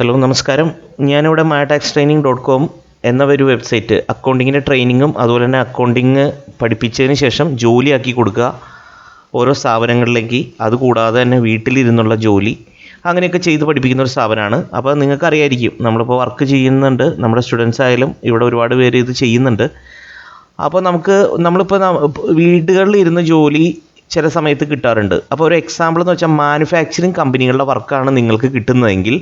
Hello നമസ്കാരം. ഞാനിവിടെ മാടാക്സ് training dot com എന്ന ഒരു വെബ്സൈറ്റ് അക്കൗണ്ടിങ്ങിന്റെ ട്രെയിനിങ്ങും അതുപോലെ തന്നെ അക്കൗണ്ടിങ് പഠിപ്പിച്ചതിന് ശേഷം ജോലിയാക്കി കൊടുക്കുക. ഓരോ സ്ഥാപനങ്ങളിലേക്ക് അതുകൂടാതെ തന്നെ വീട്ടിലിരുന്നുള്ള ജോലി അങ്ങനെയൊക്കെ ചെയ്ത് പഠിപ്പിക്കുന്ന ഒരു സ്ഥാപനമാണ്. അപ്പോൾ നിങ്ങൾക്കറിയായിരിക്കും നമ്മളിപ്പോൾ വർക്ക് ചെയ്യുന്നുണ്ട് നമ്മുടെ സ്റ്റുഡൻസ് ആയാലും ഇവിടെ ഒരുപാട് പേര് ഇത് ചെയ്യുന്നുണ്ട്. അപ്പോൾ നമുക്ക് നമ്മളിപ്പോൾ വീടുകളിൽ ഇരുന്ന് ജോലി ചില സമയത്ത് കിട്ടാറുണ്ട്. അപ്പോൾ ഒരു എക്സാമ്പിൾ എന്ന് വെച്ചാൽ മാനുഫാക്ചറിങ് കമ്പനികളുടെ വർക്കാണ് നിങ്ങൾക്ക് കിട്ടുന്നതെങ്കിൽ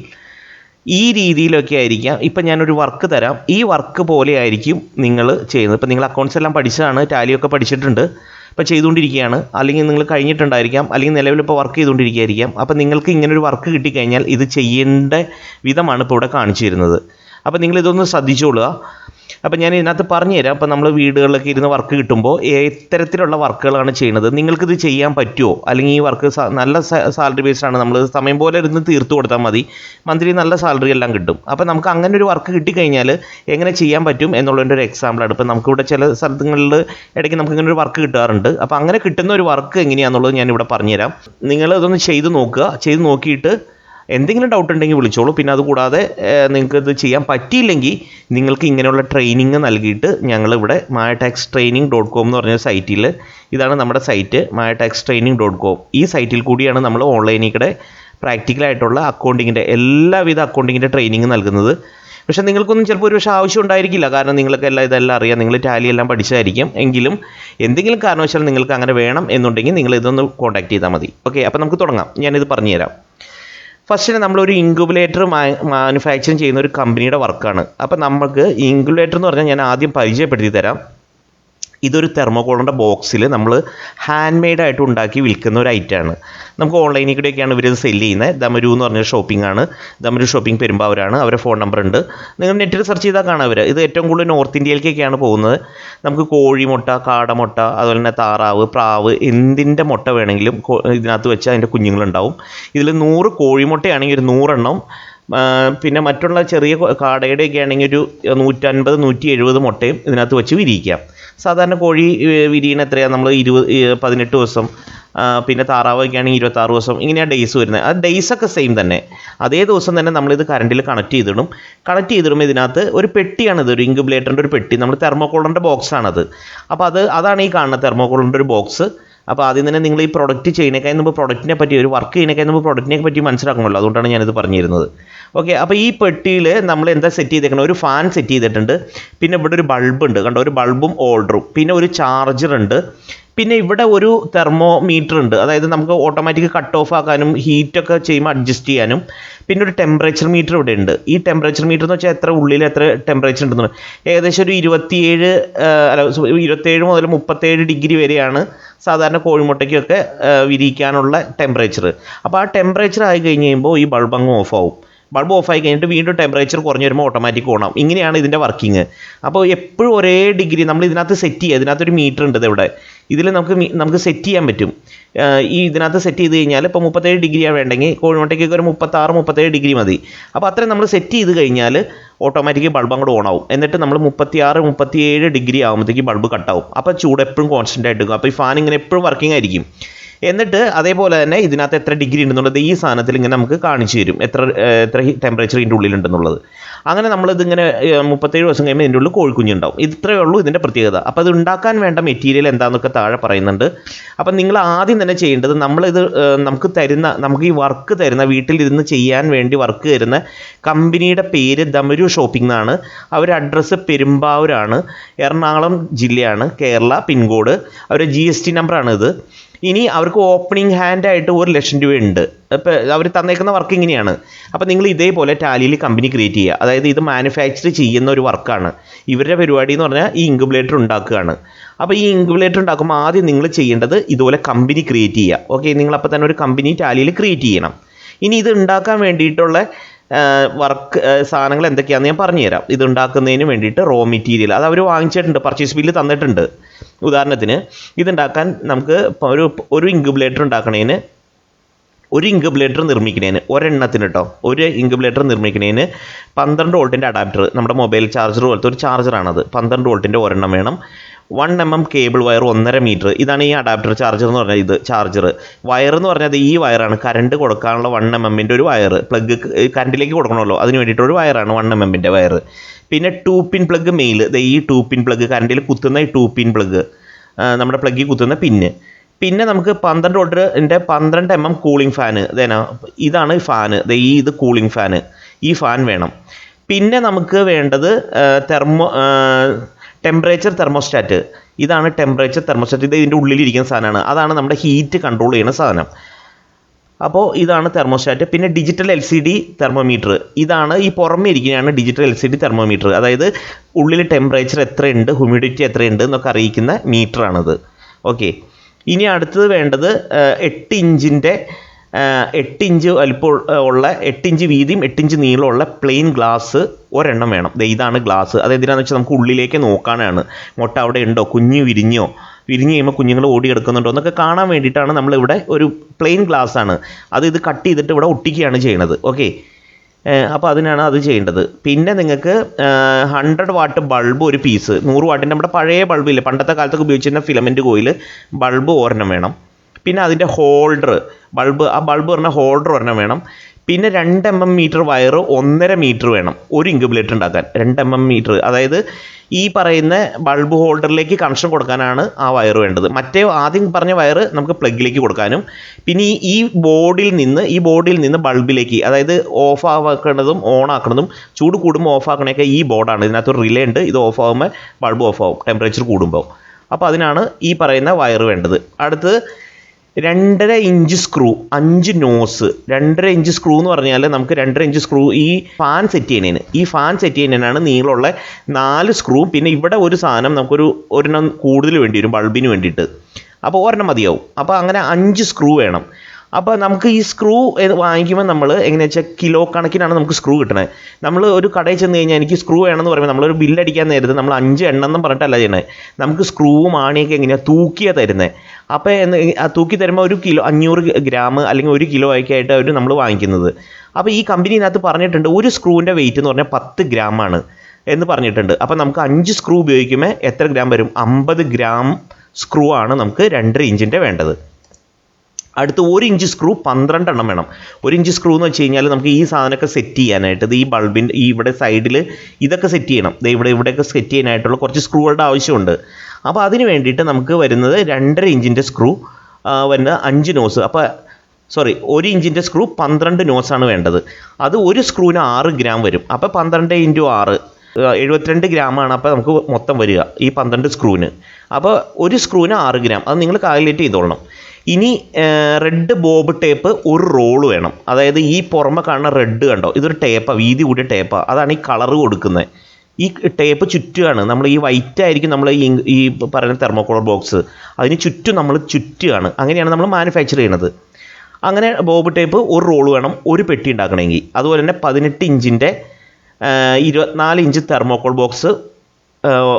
ഈ രീതിയിലൊക്കെ ആയിരിക്കാം. ഇപ്പം ഞാനൊരു വർക്ക് തരാം. ഈ വർക്ക് പോലെ ആയിരിക്കും നിങ്ങൾ ചെയ്യുന്നത്. ഇപ്പം നിങ്ങൾ അക്കൗണ്ട്സ് എല്ലാം പഠിച്ചതാണ് ടാലിയൊക്കെ പഠിച്ചിട്ടുണ്ട്. ഇപ്പം ചെയ്തുകൊണ്ടിരിക്കുകയാണ്. അല്ലെങ്കിൽ നിങ്ങൾ കഴിഞ്ഞിട്ടുണ്ടായിരിക്കാം. അല്ലെങ്കിൽ നിലവിൽ ഇപ്പോൾ വർക്ക് ചെയ്തുകൊണ്ടിരിക്കുകയായിരിക്കാം. അപ്പം നിങ്ങൾക്ക് ഇങ്ങനൊരു വർക്ക് കിട്ടിക്കഴിഞ്ഞാൽ ഇത് ചെയ്യേണ്ട വിധമാണ് ഇപ്പോൾ ഇവിടെ കാണിച്ചു തരുന്നത്. അപ്പം നിങ്ങൾ ഇതൊന്ന് ശ്രദ്ധിച്ചോളുക. അപ്പോൾ ഞാൻ ഇതിനകത്ത് പറഞ്ഞുതരാം. അപ്പോൾ നമ്മൾ വീടുകളിലൊക്കെ ഇരുന്ന് വർക്ക് കിട്ടുമ്പോൾ ഇത്തരത്തിലുള്ള വർക്കുകളാണ് ചെയ്യുന്നത്. നിങ്ങൾക്കിത് ചെയ്യാൻ പറ്റുമോ അല്ലെങ്കിൽ ഈ വർക്ക് നല്ല സാലറി ബേസ്ഡാണ് നമ്മൾ സമയം പോലെ ഇരുന്ന് തീർത്തു കൊടുത്താൽ മതി. മന്ത്ലി നല്ല സാലറി എല്ലാം കിട്ടും. അപ്പോൾ നമുക്ക് അങ്ങനെ ഒരു വർക്ക് കിട്ടിക്കഴിഞ്ഞാൽ എങ്ങനെ ചെയ്യാൻ പറ്റും എന്നുള്ളതിന്റെ ഒരു എക്സാമ്പിളാണ് ഇപ്പോൾ നമുക്കിവിടെ ചില സ്ഥലങ്ങളിൽ ഇടയ്ക്ക് നമുക്ക് ഇങ്ങനെ ഒരു വർക്ക് കിട്ടാറുണ്ട്. അപ്പോൾ അങ്ങനെ കിട്ടുന്ന ഒരു വർക്ക് എങ്ങനെയാണെന്നുള്ളത് ഞാനിവിടെ പറഞ്ഞുതരാം. നിങ്ങൾ ഇതൊന്ന് ചെയ്ത് നോക്കുക. ചെയ്ത് നോക്കിയിട്ട് എന്തെങ്കിലും ഡൗട്ട് ഉണ്ടെങ്കിൽ വിളിച്ചോളൂ. പിന്നെ അതുകൂടാതെ നിങ്ങൾക്ക് ഇത് ചെയ്യാൻ പറ്റിയില്ലെങ്കിൽ നിങ്ങൾക്ക് ഇങ്ങനെയുള്ള ട്രെയിനിങ് നൽകിയിട്ട് ഞങ്ങളിവിടെ Maya tax training dot com എന്ന് പറഞ്ഞ സൈറ്റിൽ ഇതാണ് നമ്മുടെ site Maya tax training dot com ഈ സൈറ്റിൽ കൂടിയാണ് നമ്മൾ ഓൺലൈനിൽ കൂടെ പ്രാക്ടിക്കലായിട്ടുള്ള അക്കൗണ്ടിങ്ങിന്റെ എല്ലാവിധ അക്കൗണ്ടിങ്ങിന്റെ ട്രെയിനിങ് നൽകുന്നത്. പക്ഷേ നിങ്ങൾക്കൊന്നും ചിലപ്പോൾ ഒരു പക്ഷേ ആവശ്യം ഉണ്ടായിരിക്കില്ല. കാരണം നിങ്ങൾക്ക് എല്ലാം ഇതെല്ലാം അറിയാം. നിങ്ങൾ ടാലി എല്ലാം പഠിച്ചതായിരിക്കും. എങ്കിലും എന്തെങ്കിലും കാരണവശാൽ നിങ്ങൾക്ക് അങ്ങനെ വേണം എന്നുണ്ടെങ്കിൽ നിങ്ങൾ ഇതൊന്ന് കോൺടാക്ട് ചെയ്താൽ മതി. ഓക്കെ അപ്പോൾ നമുക്ക് തുടങ്ങാം. ഞാനിത് പറഞ്ഞുതരാം. ഫസ്റ്റിന് നമ്മളൊരു ഇൻക്യുബുലേറ്റർ മാനുഫാക്ചറിങ് ചെയ്യുന്ന ഒരു കമ്പനിയുടെ വർക്കാണ് അപ്പം നമുക്ക് ഇൻക്യുബുലേറ്റർ എന്ന് പറഞ്ഞാൽ ഞാൻ ആദ്യം പരിചയപ്പെടുത്തി തരാം. ഇതൊരു തെർമോകോളിന്റെ ബോക്സിൽ നമ്മൾ ഹാൻഡ് മെയ്ഡ് ആയിട്ട് ഉണ്ടാക്കി വിൽക്കുന്ന ഒരു ഐറ്റമാണ് നമുക്ക് ഓൺലൈനിൽ കൂടെയൊക്കെയാണ് ഇവരിത് സെല്ല് ചെയ്യുന്നത്. ദമരു എന്ന് പറഞ്ഞ ഷോപ്പിംഗ് ആണ്. ദമരു ഷോപ്പിംഗ് പെരുമ്പാവൂരാണ്. അവരുടെ ഫോൺ നമ്പർ ഉണ്ട്. നിങ്ങൾ നെറ്റിൽ സെർച്ച് ചെയ്താൽ കാണാം അവർ ഇത് ഏറ്റവും കൂടുതൽ നോർത്ത് ഇന്ത്യയിലേക്കൊക്കെയാണ് പോകുന്നത്. നമുക്ക് കോഴിമുട്ട കാടമുട്ട അതുപോലെ തന്നെ താറാവ് പ്രാവ് എന്തിന്റെ മുട്ട വേണമെങ്കിലും ഇതിനകത്ത് വെച്ച് അതിന്റെ കുഞ്ഞുങ്ങളുണ്ടാവും. ഇതിൽ നൂറ് കോഴിമുട്ടയാണെങ്കിൽ ഒരു നൂറെണ്ണം പിന്നെ മറ്റുള്ള ചെറിയ കാടയുടെയൊക്കെ ആണെങ്കിൽ ഒരു നൂറ്റൻപത് നൂറ്റി എഴുപത് മുട്ടയും ഇതിനകത്ത് വെച്ച് വിരിയിക്കാം. സാധാരണ കോഴി വിരിയണ എത്രയാണ് നമ്മൾ ഇരുപത് പതിനെട്ട് ദിവസം പിന്നെ താറാവൊക്കെ ആണെങ്കിൽ ഇരുപത്താറ് ദിവസം ഇങ്ങനെയാണ് ഡേയ്സ് വരുന്നത്. ആ ഡേയ്സൊക്കെ സെയിം തന്നെ. അതേ ദിവസം തന്നെ നമ്മളിത് കറണ്ടിൽ കണക്ട് ചെയ്തിടും. കണക്ട് ചെയ്തിടുമ്പോൾ ഇതിനകത്ത് ഒരു പെട്ടിയാണ് പെട്ടിയാണിത് ഒരു ഇൻക്യുബുലേറ്ററിന്റെ ഒരു പെട്ടി. നമ്മൾ തെർമോക്കോളിന്റെ ബോക്സാണത് അപ്പോൾ അത് അതാണ് ഈ കാണുന്ന തെർമോക്കോളിന്റെ ഒരു ബോക്സ് അപ്പോൾ ആദ്യം തന്നെ നിങ്ങൾ ഈ പ്രൊഡക്റ്റ് ചെയ്യുന്നതിനേക്കാൾ മുമ്പ് പ്രൊഡക്റ്റിനെ പറ്റി ഒരു വർക്ക് ചെയ്യുന്നതിനേക്കാൾ മുമ്പ് പ്രൊഡക്റ്റിനെ പറ്റി മനസ്സിലാക്കണമല്ലോ. അതുകൊണ്ടാണ് ഞാനിത് പറഞ്ഞിരുന്നത്. ഓക്കെ അപ്പോൾ ഈ പെട്ടിയിൽ നമ്മൾ എന്താ സെറ്റ് ചെയ്തേക്കണം? ഒരു ഫാൻ സെറ്റ് ചെയ്തിട്ടുണ്ട്. പിന്നെ ഇവിടെ ഒരു ബൾബ് ഉണ്ട്. കണ്ടോ? ഒരു ബൾബും ഓൾഡറും പിന്നെ ഒരു ചാർജർ ഉണ്ട്. പിന്നെ ഇവിടെ ഒരു തെർമോമീറ്റർ ഉണ്ട്. അതായത് നമുക്ക് ഓട്ടോമാറ്റിക് കട്ട് ഓഫ് ആക്കാനും ഹീറ്റൊക്കെ ചെയ്യുമ്പോൾ അഡ്ജസ്റ്റ് ചെയ്യാനും. പിന്നെ ഒരു ടെമ്പറേച്ചർ മീറ്റർ ഇവിടെ ഉണ്ട്. ഈ ടെമ്പറേച്ചർ മീറ്റർ എന്ന് വെച്ചാൽ എത്ര ഉള്ളിൽ എത്ര ടെമ്പറേച്ചർ ഉണ്ടെന്ന്. ഏകദേശം ഒരു ഇരുപത്തിയേഴ് അല്ല ഇരുപത്തേഴ് മുതൽ മുപ്പത്തേഴ് ഡിഗ്രി വരെയാണ് സാധാരണ കോഴിമുട്ടയ്ക്കൊക്കെ വിരിയിക്കാനുള്ള ടെമ്പറേച്ചർ അപ്പോൾ ആ ടെമ്പറേച്ചർ ആയി കഴിഞ്ഞ് കഴിയുമ്പോൾ ഈ ബൾബ് അങ്ങ് ഓഫ് ആവും. ബൾബ് ഓഫ് ആയി കഴിഞ്ഞിട്ട് വീണ്ടും ടെമ്പറേച്ചർ കുറഞ്ഞു വരുമ്പോൾ ഓട്ടോമാറ്റിക് ഓണാവും ഇങ്ങനെയാണ് ഇതിന്റെ വർക്കിംഗ് അപ്പോൾ എപ്പോഴും ഒരേ ഡിഗ്രി നമ്മൾ ഇതിനകത്ത് സെറ്റ് ചെയ്യുക. ഇതിനകത്തൊരു മീറ്റർ ഉണ്ട് ഇവിടെ. ഇതിൽ നമുക്ക് നമുക്ക് സെറ്റ് ചെയ്യാൻ പറ്റും. ഈ ഇതിനകത്ത് സെറ്റ് ചെയ്ത് കഴിഞ്ഞാൽ ഇപ്പോൾ മുപ്പത്തേഴ് ഡിഗ്രിയാണ് വേണ്ടെങ്കിൽ കോഴിമുട്ടയ്ക്കൊക്കെ ഒരു മുപ്പത്താറ് മുപ്പത്തേഴ് ഡിഗ്രി മതി. അപ്പോൾ അത്രയും നമ്മൾ സെറ്റ് ചെയ്ത് കഴിഞ്ഞാൽ ഓട്ടോമാറ്റിക് ബൾബ് അങ്ങോട്ട് ഓണാവും എന്നിട്ട് നമ്മൾ മുപ്പത്തിയാറ് മുപ്പത്തിയേഴ് ഡിഗ്രി ആകുമ്പോഴത്തേക്ക് ബൾബ് കട്ടാവും അപ്പോൾ ചൂട് എപ്പോഴും കോൺസ്റ്റന്റ് ആയിട്ട് അപ്പോൾ ഈ ഫാൻ ഇങ്ങനെ എപ്പോഴും വർക്കിംഗ് ആയിരിക്കും. എന്നിട്ട് അതേപോലെ തന്നെ ഇതിനകത്ത് എത്ര ഡിഗ്രി ഉണ്ടെന്നുള്ളത് ഈ സാധനത്തിൽ ഇങ്ങനെ നമുക്ക് കാണിച്ചു തരും. എത്ര എത്ര ടെമ്പറേച്ചർ ഇതിന്റെ ഉള്ളിലുണ്ടെന്നുള്ളത്. അങ്ങനെ നമ്മളിതിങ്ങനെ മുപ്പത്തേഴ് ദിവസം കഴിയുമ്പോൾ ഇതിന്റെ ഉള്ളിൽ കോഴിക്കുഞ്ഞുണ്ടാവും. ഇത്രയേ ഉള്ളൂ ഇതിന്റെ പ്രത്യേകത. അപ്പോൾ അത് ഉണ്ടാക്കാൻ വേണ്ട മെറ്റീരിയൽ എന്താണെന്നൊക്കെ താഴെ പറയുന്നുണ്ട്. അപ്പം നിങ്ങൾ ആദ്യം തന്നെ ചെയ്യേണ്ടത് നമ്മളിത് നമുക്ക് തരുന്ന നമുക്ക് ഈ വർക്ക് തരുന്ന വീട്ടിലിരുന്ന് ചെയ്യാൻ വേണ്ടി വർക്ക് തരുന്ന കമ്പനിയുടെ പേര് ദമരു ഷോപ്പിംഗ് എന്നാണ്. അവർ അഡ്രസ്സ് പെരുമ്പാവൂരാണ്. എറണാകുളം ജില്ലയാണ് കേരള പിൻകോഡ്. അവരുടെ ജി എസ് ടി നമ്പറാണ് ഇത് ഇനി അവർക്ക് ഓപ്പണിംഗ് ഹാൻഡായിട്ട് ഒരു ലക്ഷം രൂപയുണ്ട് അപ്പോൾ അവർ തന്നേക്കുന്ന വർക്ക് ഇങ്ങനെയാണ്. അപ്പോൾ നിങ്ങൾ ഇതേപോലെ ടാലിയിൽ കമ്പനി ക്രിയേറ്റ് ചെയ്യുക. അതായത് ഇത് മാനുഫാക്ചർ ചെയ്യുന്ന ഒരു വർക്കാണ് ഇവരുടെ പരിപാടി എന്ന് പറഞ്ഞാൽ ഈ ഇൻക്യുബുലേറ്റർ ഉണ്ടാക്കുകയാണ്. അപ്പോൾ ഈ ഇൻക്യുബുലേറ്റർ ഉണ്ടാക്കുമ്പോൾ ആദ്യം നിങ്ങൾ ചെയ്യേണ്ടത് ഇതുപോലെ കമ്പനി ക്രിയേറ്റ് ചെയ്യുക. ഓക്കെ നിങ്ങൾ അപ്പോൾ തന്നെ ഒരു കമ്പനി ടാലിയിൽ ക്രിയേറ്റ് ചെയ്യണം. ഇനി ഇത് ഉണ്ടാക്കാൻ വേണ്ടിയിട്ടുള്ള വർക്ക് സാധനങ്ങൾ എന്തൊക്കെയാണെന്ന് ഞാൻ പറഞ്ഞുതരാം. ഇതുണ്ടാക്കുന്നതിന് വേണ്ടിയിട്ട് റോ മെറ്റീരിയൽ അത് അവർ വാങ്ങിച്ചിട്ടുണ്ട് പർച്ചേസ് ബില്ല് തന്നിട്ടുണ്ട്. ഉദാഹരണത്തിന് ഇതുണ്ടാക്കാൻ നമുക്ക് ഒരു ഒരു ഇൻക്യുബുലേറ്റർ ഉണ്ടാക്കണതിന് ഒരു ഇൻക്യുബുലേറ്റർ നിർമ്മിക്കുന്നതിന് ഒരെണ്ണത്തിന് കേട്ടോ ഒരു ഇൻക്യുബുലേറ്റർ നിർമ്മിക്കുന്നതിന് പന്ത്രണ്ട് വോൾട്ടിന്റെ അഡാപ്റ്റർ നമ്മുടെ മൊബൈൽ ചാർജർ പോലത്തെ ഒരു ചാർജറാണത് പന്ത്രണ്ട് വോൾട്ടിന്റെ ഒരെണ്ണം വേണം. One M M cable wire ഒന്നര മീറ്റർ ഇതാണ് ഈ അഡാപ്റ്റർ ചാർജർ എന്ന് പറഞ്ഞാൽ ഇത് ചാർജർ വയർ എന്ന് പറഞ്ഞാൽ ഈ വയറാണ് കറണ്ട് കൊടുക്കാനുള്ള വൺ എം എമ്മിന്റെ ഒരു വയർ പ്ലഗ് കറണ്ടിലേക്ക് കൊടുക്കണമല്ലോ. അതിന് വേണ്ടിയിട്ടൊരു വയറാണ് വൺ എം എമ്മിന്റെ വയർ പിന്നെ ടൂ പിൻ പ്ലഗ് മെയിൽ ഈ ടൂ പിൻ പ്ലഗ് കറണ്ടിൽ കുത്തുന്ന ഈ ടൂ പിൻ പ്ലഗ് നമ്മുടെ പ്ലഗ്ഗിൽ കുത്തുന്ന പിന്ന് പിന്നെ നമുക്ക് പന്ത്രണ്ട് വോൾട്ടിന്റെ പന്ത്രണ്ട് എം എം കൂളിംഗ് ഫാന് ഇതേനാ ഇതാണ് ഫാന് ഈ ഇത് കൂളിംഗ് ഫാന് ഈ ഫാൻ വേണം. പിന്നെ നമുക്ക് വേണ്ടത് തെർമോ ടെമ്പറേച്ചർ തെർമോസ്റ്റാറ്റ് ഇതാണ് ടെമ്പറേച്ചർ തെർമോസ്റ്റാറ്റ് ഇത് ഇതിന്റെ ഉള്ളിലിരിക്കുന്ന സാധനമാണ്. അതാണ് നമ്മുടെ ഹീറ്റ് കൺട്രോൾ ചെയ്യുന്ന സാധനം. അപ്പോൾ ഇതാണ് തെർമോസ്റ്റാറ്റ് പിന്നെ digital L C D thermometer ഇതാണ് ഈ പുറമേ ഇരിക്കുന്നതാണ് digital L C D thermometer അതായത് ഉള്ളിൽ ടെമ്പറേച്ചർ എത്രയുണ്ട് ഹ്യൂമിഡിറ്റി എത്രയുണ്ട് എന്നൊക്കെ അറിയിക്കുന്ന മീറ്ററാണിത് ഓക്കെ ഇനി അടുത്തത് വേണ്ടത് എട്ട് ഇഞ്ചിന്റെ എട്ട് ഇഞ്ച് വലിപ്പം ഉള്ള എട്ട് ഇഞ്ച് വീതിയും എട്ട് ഇഞ്ച് നീളമുള്ള പ്ലെയിൻ ഗ്ലാസ് ഒരെണ്ണം വേണം. ഇതാണ് ഗ്ലാസ് അത് എന്തിനാണെന്ന് വെച്ചാൽ നമുക്ക് ഉള്ളിലേക്ക് നോക്കാനാണ്. മുട്ട അവിടെ ഉണ്ടോ? കുഞ്ഞു വിരിഞ്ഞോ? വിരിഞ്ഞ് കഴിയുമ്പോൾ കുഞ്ഞുങ്ങൾ ഓടിയെടുക്കുന്നുണ്ടോ? എന്നൊക്കെ കാണാൻ വേണ്ടിയിട്ടാണ് നമ്മളിവിടെ ഒരു പ്ലെയിൻ ഗ്ലാസ് ആണ്. അത് ഇത് കട്ട് ചെയ്തിട്ട് ഇവിടെ ഒട്ടിക്കുകയാണ് ചെയ്യുന്നത് ഓക്കെ അപ്പോൾ അതിനാണ് അത് ചെയ്യേണ്ടത്. പിന്നെ നിങ്ങൾക്ക് ഹൺഡ്രഡ് വാട്ട് ബൾബ് ഒരു പീസ് നൂറ് വാട്ടിന്റെ നമ്മുടെ പഴയ ബൾബില്ല പണ്ടത്തെ കാലത്തൊക്കെ ഉപയോഗിച്ചിരുന്ന ഫിലമെന്റ് കോയിൽ ബൾബ് ഒരെണ്ണം വേണം. പിന്നെ അതിന്റെ ഹോൾഡർ ബൾബ് ആ ബൾബ് പറഞ്ഞ ഹോൾഡർ ഒരെണ്ണം വേണം. പിന്നെ രണ്ട് എം എം മീറ്റർ വയർ ഒന്നര മീറ്റർ വേണം. ഒരു ഇൻക്യുബുലേറ്റർ ഉണ്ടാക്കാൻ. രണ്ട് എം എം മീറ്റർ അതായത് ഈ പറയുന്ന ബൾബ് ഹോൾഡറിലേക്ക് കണക്ഷൻ കൊടുക്കാനാണ് ആ വയർ വേണ്ടത്. മറ്റേ ആദ്യം പറഞ്ഞ വയർ നമുക്ക് പ്ലഗിലേക്ക് കൊടുക്കാനും. പിന്നെ ഈ ബോർഡിൽ നിന്ന് ഈ ബോർഡിൽ നിന്ന് ബൾബിലേക്ക് അതായത് ഓഫ് ആക്കുന്നതും ഓൺ ആക്കുന്നതും ചൂട് കൂടുമ്പോൾ ഓഫ് ആക്കണയൊക്കെ ഈ ബോർഡാണ് ഇതിനകത്ത് ഒരു റിലേ ഉണ്ട്. ഇത് ഓഫ് ആകുമ്പോൾ ബൾബ് ഓഫ് ആവും. ടെമ്പറേച്ചർ കൂടുമ്പോൾ. അപ്പോൾ അതിനാണ് ഈ പറയുന്ന വയർ വേണ്ടത്. അടുത്ത് രണ്ടര ഇഞ്ച് സ്ക്രൂ അഞ്ച് നോസ് രണ്ടര ഇഞ്ച് സ്ക്രൂ എന്ന് പറഞ്ഞാൽ നമുക്ക് രണ്ടര ഇഞ്ച് സ്ക്രൂ ഈ ഫാൻ സെറ്റ് ചെയ്യുന്നതിന് ഈ ഫാൻ സെറ്റ് ചെയ്യുന്നതിനാണ് നീളമുള്ള നാല് സ്ക്രൂ പിന്നെ ഇവിടെ ഒരു സാധനം നമുക്കൊരു ഒരെണ്ണം കൂടുതൽ വേണ്ടി വരും ബൾബിന് വേണ്ടിയിട്ട്. അപ്പോൾ ഒരെണ്ണം മതിയാവും. അപ്പോൾ അങ്ങനെ അഞ്ച് സ്ക്രൂ വേണം. അപ്പോൾ നമുക്ക് ഈ സ്ക്രൂ വാങ്ങിക്കുമ്പോൾ നമ്മൾ എങ്ങനെയാ വെച്ചാൽ കിലോ കണക്കിനാണ് നമുക്ക് സ്ക്രൂ കിട്ടണത് നമ്മൾ ഒരു കടയിൽ ചെന്ന് കഴിഞ്ഞാൽ എനിക്ക് സ്ക്രൂ വേണമെന്ന് പറയുമ്പോൾ നമ്മളൊരു ബില്ലടിക്കാൻ നേരത്ത് നമ്മൾ അഞ്ച് എണ്ണം എന്ന് പറഞ്ഞിട്ടല്ല ചെയ്യണത് നമുക്ക് സ്ക്രൂവും ആണിയൊക്കെ എങ്ങനെയാണ് തൂക്കിയാണ് തരുന്നത് അപ്പോൾ എന്ന് തൂക്കി തരുമ്പോൾ ഒരു കിലോ അഞ്ഞൂറ് ഗ്രാം അല്ലെങ്കിൽ ഒരു കിലോ ഒക്കെ ആയിട്ട് അവർ നമ്മൾ വാങ്ങിക്കുന്നത്. അപ്പോൾ ഈ കമ്പനിനകത്ത് പറഞ്ഞിട്ടുണ്ട് ഒരു സ്ക്രൂവിന്റെ വെയിറ്റ് എന്ന് പറഞ്ഞാൽ പത്ത് ഗ്രാമാണ് എന്ന് പറഞ്ഞിട്ടുണ്ട്. അപ്പോൾ നമുക്ക് അഞ്ച് സ്ക്രൂ ഉപയോഗിക്കുമ്പോൾ എത്ര ഗ്രാം വരും? അമ്പത് ഗ്രാം സ്ക്രൂ ആണ് നമുക്ക് രണ്ടര ഇഞ്ചിന്റെ വേണ്ടത്. അടുത്ത് ഒരു ഇഞ്ച് സ്ക്രൂ പന്ത്രണ്ട് എണ്ണം വേണം. ഒരു ഇഞ്ച് സ്ക്രൂ എന്ന് വെച്ച് കഴിഞ്ഞാൽ നമുക്ക് ഈ സാധനമൊക്കെ സെറ്റ് ചെയ്യാനായിട്ട് ഈ ബൾബിന്റെ ഈ ഇവിടെ സൈഡിൽ ഇതൊക്കെ സെറ്റ് ചെയ്യണം. ഇവിടെ ഇവിടെയൊക്കെ സെറ്റ് ചെയ്യാനായിട്ടുള്ള കുറച്ച് സ്ക്രൂകളുടെ ആവശ്യമുണ്ട്. അപ്പോൾ അതിന് വേണ്ടിയിട്ട് നമുക്ക് വരുന്നത് രണ്ടര ഇഞ്ചിന്റെ സ്ക്രൂ വരുന്നത് അഞ്ച് നോസ് അപ്പോൾ സോറി ഒരു ഇഞ്ചിന്റെ സ്ക്രൂ പന്ത്രണ്ട് നോസാണ് വേണ്ടത്. അത് ഒരു സ്ക്രൂവിന് ആറ് ഗ്രാം വരും. അപ്പോൾ പന്ത്രണ്ട് ഇന്റു ആറ് എഴുപത്തിരണ്ട് ഗ്രാമാണ് അപ്പോൾ നമുക്ക് മൊത്തം വരിക ഈ പന്ത്രണ്ട് സ്ക്രൂവിന് അപ്പോൾ ഒരു സ്ക്രൂവിന് ആറ് ഗ്രാം അത് നിങ്ങൾ കാൽക്കുലേറ്റ് ചെയ്തോളണം. ഇനി റെഡ് ബോബ് ടേപ്പ് ഒരു റോൾ വേണം. അതായത് ഈ പുറമെ കാണുന്ന റെഡ് കണ്ടോ? ഇതൊരു ടേപ്പാണ് വീതി കൂടിയ ടേപ്പാണ് അതാണ് ഈ കളറ് കൊടുക്കുന്നത് ഈ ടേപ്പ് ചുറ്റുകയാണ് നമ്മൾ ഈ വൈറ്റ് ആയിരിക്കും നമ്മൾ ഈ ഈ പറയുന്ന തെർമോക്കോളർ ബോക്സ് അതിന് ചുറ്റും നമ്മൾ ചുറ്റുകയാണ് അങ്ങനെയാണ് നമ്മൾ മാനുഫാക്ചർ ചെയ്യുന്നത്. അങ്ങനെ ബോബ് ടേപ്പ് ഒരു റോൾ വേണം ഒരു പെട്ടി ഉണ്ടാക്കണമെങ്കിൽ. അതുപോലെ തന്നെ പതിനെട്ട് ഇഞ്ചിന്റെ ഇരുപത്തിനാല് ഇഞ്ച് തെർമോക്കോൾ ബോക്സ്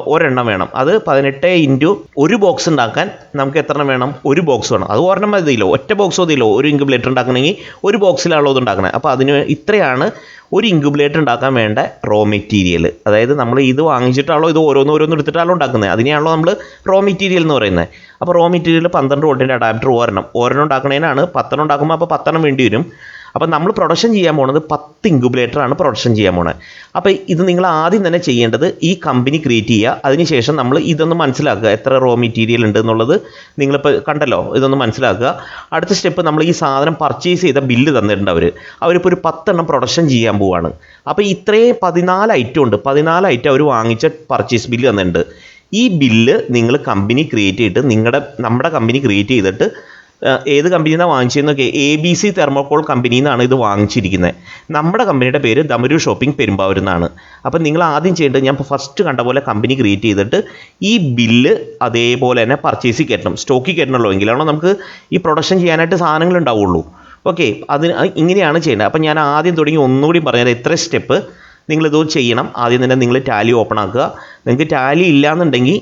ഒരെണ്ണം വേണം. അത് പതിനെട്ട് ഇന്റു ഒരു ബോക്സ് ഉണ്ടാക്കാൻ നമുക്ക് എത്ര എണ്ണം വേണം? ഒരു ബോക്സ് വേണം. അത് ഒരെണ്ണം മതിയില്ലോ ഒറ്റ ബോക്സ് മതിയില്ലോ ഒരു ഇൻക്യുബുലേറ്റർ ഉണ്ടാക്കണമെങ്കിൽ ഒരു ബോക്സിലാണല്ലോ ഇത് ഉണ്ടാക്കണത് അപ്പോൾ അതിന് ഇത്രയാണ് ഒരു ഇൻക്യുബുലേറ്റർ ഉണ്ടാക്കാൻ വേണ്ട റോ മെറ്റീരിയൽ അതായത് നമ്മൾ ഇത് വാങ്ങിച്ചിട്ടാണോ ഇത് ഓരോന്ന് ഓരോന്ന് എടുത്തിട്ടാണോ ഉണ്ടാക്കുന്നത്. അതിനെയാണല്ലോ നമ്മൾ റോ മെറ്റീരിയൽ എന്ന് പറയുന്നത്. അപ്പോൾ റോ മെറ്റീരിയൽ പന്ത്രണ്ട് വോൾട്ടിന്റെ അഡാപ്റ്റർ ഒരെണ്ണം. ഒരെണ്ണം ഉണ്ടാക്കണതിനാണ് പത്തെണ്ണം ഉണ്ടാക്കുമ്പോൾ അപ്പോൾ പത്തെണ്ണം വേണ്ടി വരും. അപ്പോൾ നമ്മൾ പ്രൊഡക്ഷൻ ചെയ്യാൻ പോണത് പത്ത് ഇൻക്യുബുലേറ്ററാണ് പ്രൊഡക്ഷൻ ചെയ്യാൻ പോണത് അപ്പോൾ ഇത് നിങ്ങൾ ആദ്യം തന്നെ ചെയ്യേണ്ടത് ഈ കമ്പനി ക്രിയേറ്റ് ചെയ്യുക. അതിനുശേഷം നമ്മൾ ഇതൊന്ന് മനസ്സിലാക്കുക. എത്ര റോ മെറ്റീരിയൽ ഉണ്ട് എന്നുള്ളത് നിങ്ങളിപ്പോൾ കണ്ടല്ലോ. ഇതൊന്ന് മനസ്സിലാക്കുക. അടുത്ത സ്റ്റെപ്പ് നമ്മൾ ഈ സാധനം പർച്ചേസ് ചെയ്ത ബില്ല് തന്നിട്ടുണ്ട് അവർ അവരിപ്പോൾ ഒരു പത്തെണ്ണം പ്രൊഡക്ഷൻ ചെയ്യാൻ പോവാണ്. അപ്പോൾ ഇത്രയും പതിനാല് ഐറ്റം ഉണ്ട്. പതിനാല് ഐറ്റം അവർ വാങ്ങിച്ച പർച്ചേസ് ബില്ല് തന്നിട്ടുണ്ട്. ഈ ബില്ല് നിങ്ങൾ കമ്പനി ക്രിയേറ്റ് ചെയ്തിട്ട് നിങ്ങളുടെ നമ്മുടെ കമ്പനി ക്രിയേറ്റ് ചെയ്തിട്ട് ഏത് കമ്പനിയിൽ നിന്നാണ് വാങ്ങിച്ചതെന്നൊക്കെ എ ബി സി തെർമോക്കോൾ കമ്പനിയിൽ നിന്നാണ് ഇത് വാങ്ങിച്ചിരിക്കുന്നത് നമ്മുടെ കമ്പനിയുടെ പേര് ദമരു ഷോപ്പിംഗ് പെരുമ്പാവൂർ എന്നാണ് അപ്പം നിങ്ങൾ ആദ്യം ചെയ്യേണ്ടത് ഞാൻ ഫസ്റ്റ് കണ്ട പോലെ കമ്പനി ക്രിയേറ്റ് ചെയ്തിട്ട് ഈ ബില്ല് അതേപോലെ തന്നെ പർച്ചേസിൽ കയറ്റണം സ്റ്റോക്കിൽ കയറ്റണമല്ലോ എങ്കിലാണോ നമുക്ക് ഈ പ്രൊഡക്ഷൻ ചെയ്യാനായിട്ട് സാധനങ്ങൾ ഉണ്ടാവുള്ളൂ. ഓക്കെ അതിന് ഇങ്ങനെയാണ് ചെയ്യേണ്ടത്. അപ്പം ഞാൻ ആദ്യം തുടങ്ങി ഒന്നുകൂടി പറഞ്ഞത് എത്ര സ്റ്റെപ്പ് നിങ്ങളിത് ചെയ്യണം. ആദ്യം തന്നെ നിങ്ങൾ ടാലി ഓപ്പൺ ആക്കുക. നിങ്ങൾക്ക് ടാലി ഇല്ലയെന്നുണ്ടെങ്കിൽ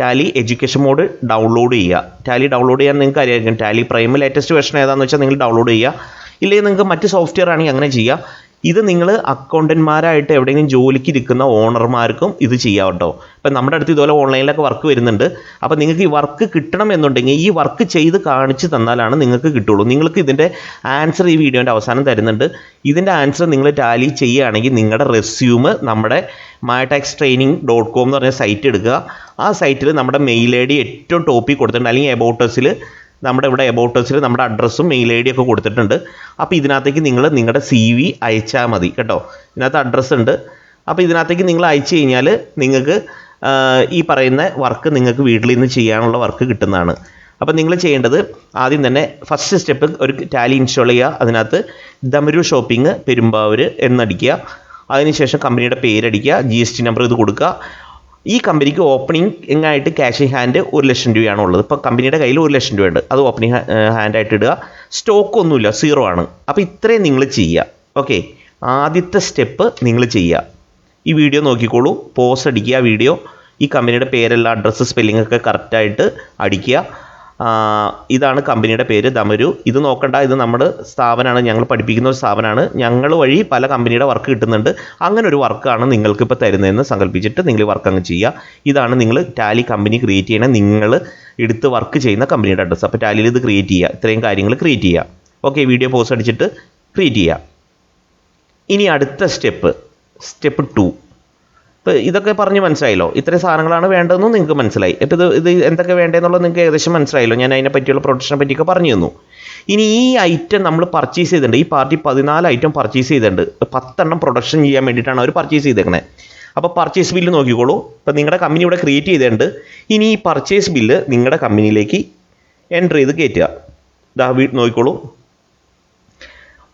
ടാലി എഡ്യൂക്കേഷൻ മോഡ് ഡൗൺലോഡ് ചെയ്യുക. ടാലി ഡൗൺലോഡ് ചെയ്യാൻ നിങ്ങൾക്ക് അറിയാമായിരിക്കും. ടാലി പ്രൈം ലേറ്റസ്റ്റ് വെർഷൻ ഏതാണെന്ന് വെച്ചാൽ നിങ്ങൾ ഡൗൺലോഡ് ചെയ്യുക. ഇല്ലെങ്കിൽ നിങ്ങൾക്ക് മറ്റ് സോഫ്റ്റ്വെയർ ആണെങ്കിൽ അങ്ങനെ ചെയ്യുക. ഇത് നിങ്ങൾ അക്കൗണ്ടന്മാരായിട്ട് എവിടെയെങ്കിലും ജോലിക്ക് ഇരിക്കുന്ന ഓണർമാർക്കും ഇത് ചെയ്യാം കേട്ടോ ഇപ്പം നമ്മുടെ അടുത്ത് ഇതുപോലെ ഓൺലൈനിലൊക്കെ വർക്ക് വരുന്നുണ്ട്. അപ്പോൾ നിങ്ങൾക്ക് ഈ വർക്ക് കിട്ടണം എന്നുണ്ടെങ്കിൽ ഈ വർക്ക് ചെയ്ത് കാണിച്ച് തന്നാലാണ് നിങ്ങൾക്ക് കിട്ടുള്ളൂ. നിങ്ങൾക്ക് ഇതിന്റെ ആൻസർ ഈ വീഡിയോന്റെ അവസാനം തരുന്നുണ്ട്. ഇതിന്റെ ആൻസർ നിങ്ങൾ ടാലി ചെയ്യുകയാണെങ്കിൽ നിങ്ങളുടെ റെസ്യൂമ് നമ്മുടെ മാടാക്സ് ട്രെയിനിങ് ഡോട്ട് കോം എന്ന് പറഞ്ഞ സൈറ്റ് എടുക്കുക. ആ സൈറ്റിൽ നമ്മുടെ മെയിൽ ഐ ഡി ഏറ്റവും ടോപ്പിൽ കൊടുത്തിട്ടുണ്ട്. അല്ലെങ്കിൽ എബൌട്ടേഴ്സിൽ നമ്മുടെ ഇവിടെ എബോട്ടസിൽ നമ്മുടെ അഡ്രസ്സും മെയിൽ ഐ ഡി ഒക്കെ കൊടുത്തിട്ടുണ്ട്. അപ്പോൾ ഇതിനകത്തേക്ക് നിങ്ങൾ നിങ്ങളുടെ സി വി അയച്ചാൽ മതി കേട്ടോ. ഇതിനകത്ത് അഡ്രസ്സ് ഉണ്ട്. അപ്പോൾ ഇതിനകത്തേക്ക് നിങ്ങൾ അയച്ചു കഴിഞ്ഞാൽ നിങ്ങൾക്ക് ഈ പറയുന്ന വർക്ക് നിങ്ങൾക്ക് വീട്ടിൽ നിന്ന് ചെയ്യാനുള്ള വർക്ക് കിട്ടുന്നതാണ്. അപ്പോൾ നിങ്ങൾ ചെയ്യേണ്ടത് ആദ്യം തന്നെ ഫസ്റ്റ് സ്റ്റെപ്പ് ഒരു ടാലി ഇൻസ്റ്റാൾ ചെയ്യുക. അതിനകത്ത് ദമരു ഷോപ്പിംഗ് പെരുമ്പാവൂർ എന്നടിക്കുക. അതിനുശേഷം കമ്പനിയുടെ പേരടിക്കുക. ജി എസ് ടി നമ്പർ ഇത് കൊടുക്കുക. ഈ കമ്പനിക്ക് ഓപ്പണിംഗ് ആയിട്ട് ക്യാഷ് ഹാൻഡ് ഒരു ലക്ഷം രൂപയാണ് ഉള്ളത് ഇപ്പോൾ കമ്പനിയുടെ കയ്യിൽ ഒരു ലക്ഷം രൂപയുണ്ട്. അത് ഓപ്പണിംഗ് ഹാൻഡായിട്ട് ഇടുക. സ്റ്റോക്ക് ഒന്നുമില്ല. സീറോ ആണ്. അപ്പോൾ ഇത്രയും നിങ്ങൾ ചെയ്യുക. ഓക്കെ ആദ്യത്തെ സ്റ്റെപ്പ് നിങ്ങൾ ചെയ്യുക. ഈ വീഡിയോ നോക്കിക്കോളൂ. പോസ്റ്റ് അടിക്കുക വീഡിയോ ഈ കമ്പനിയുടെ പേരെല്ലാം അഡ്രസ്സ് സ്പെല്ലിംഗ് ഒക്കെ കറക്റ്റായിട്ട് അടിക്കുക. ഇതാണ് കമ്പനിയുടെ പേര് ദമരു. ഇത് നോക്കണ്ട ഇത് നമ്മുടെ സ്ഥാപനമാണ് ഞങ്ങൾ പഠിപ്പിക്കുന്ന ഒരു സ്ഥാപനമാണ്. ഞങ്ങൾ വഴി പല കമ്പനിയുടെ വർക്ക് കിട്ടുന്നുണ്ട്. അങ്ങനെ ഒരു വർക്കാണ് നിങ്ങൾക്ക് ഇപ്പോൾ തരുന്നതെന്ന് സങ്കല്പിച്ചിട്ട് നിങ്ങൾ വർക്ക് അങ്ങ് ചെയ്യുക. ഇതാണ് നിങ്ങൾ ടാലി കമ്പനി ക്രിയേറ്റ് ചെയ്യണ. നിങ്ങൾ എടുത്ത് വർക്ക് ചെയ്യുന്ന കമ്പനിയുടെ അഡ്രസ്സ്. അപ്പോൾ ടാലിയിൽ ഇത് ക്രിയേറ്റ് ചെയ്യുക. ഇത്രയും കാര്യങ്ങൾ ക്രിയേറ്റ് ചെയ്യുക. ഓക്കെ വീഡിയോ പോസ്റ്റ് അടിച്ചിട്ട് ക്രിയേറ്റ് ചെയ്യുക. ഇനി അടുത്ത സ്റ്റെപ്പ്. Step to. ഇപ്പോൾ ഇതൊക്കെ പറഞ്ഞ് മനസ്സിലായല്ലോ. ഇത്രയും സാധനങ്ങളാണ് വേണ്ടതെന്നും നിങ്ങൾക്ക് മനസ്സിലായി. ഇപ്പോൾ ഇത് ഇത് എന്തൊക്കെ വേണ്ടതെന്നുള്ളത് നിങ്ങൾക്ക് ഏകദേശം മനസ്സിലായല്ലോ. ഞാൻ അതിനെ പറ്റിയുള്ള പ്രൊഡക്ഷനെ പറ്റിയൊക്കെ പറഞ്ഞു തന്നു. ഇനി ഈ ഐറ്റം നമ്മൾ പർച്ചേസ് ചെയ്തിട്ടുണ്ട്. ഈ പാർട്ടി പതിനാല് ഐറ്റം പർച്ചേസ് ചെയ്തിട്ടുണ്ട്. പത്തെണ്ണം പ്രൊഡക്ഷൻ ചെയ്യാൻ വേണ്ടിയിട്ടാണ് അവർ പർച്ചേസ് ചെയ്തേക്കണേ. അപ്പോൾ പർച്ചേസ് ബില്ല് നോക്കിക്കോളൂ. ഇപ്പോൾ നിങ്ങളുടെ കമ്പനി ഇവിടെ ക്രിയേറ്റ് ചെയ്തിട്ടുണ്ട്. ഇനി ഈ പർച്ചേസ് ബില്ല് നിങ്ങളുടെ കമ്പനിയിലേക്ക് എന്റർ ചെയ്ത് കയറ്റുക ഇതാ വീട്ട് നോക്കിക്കോളൂ.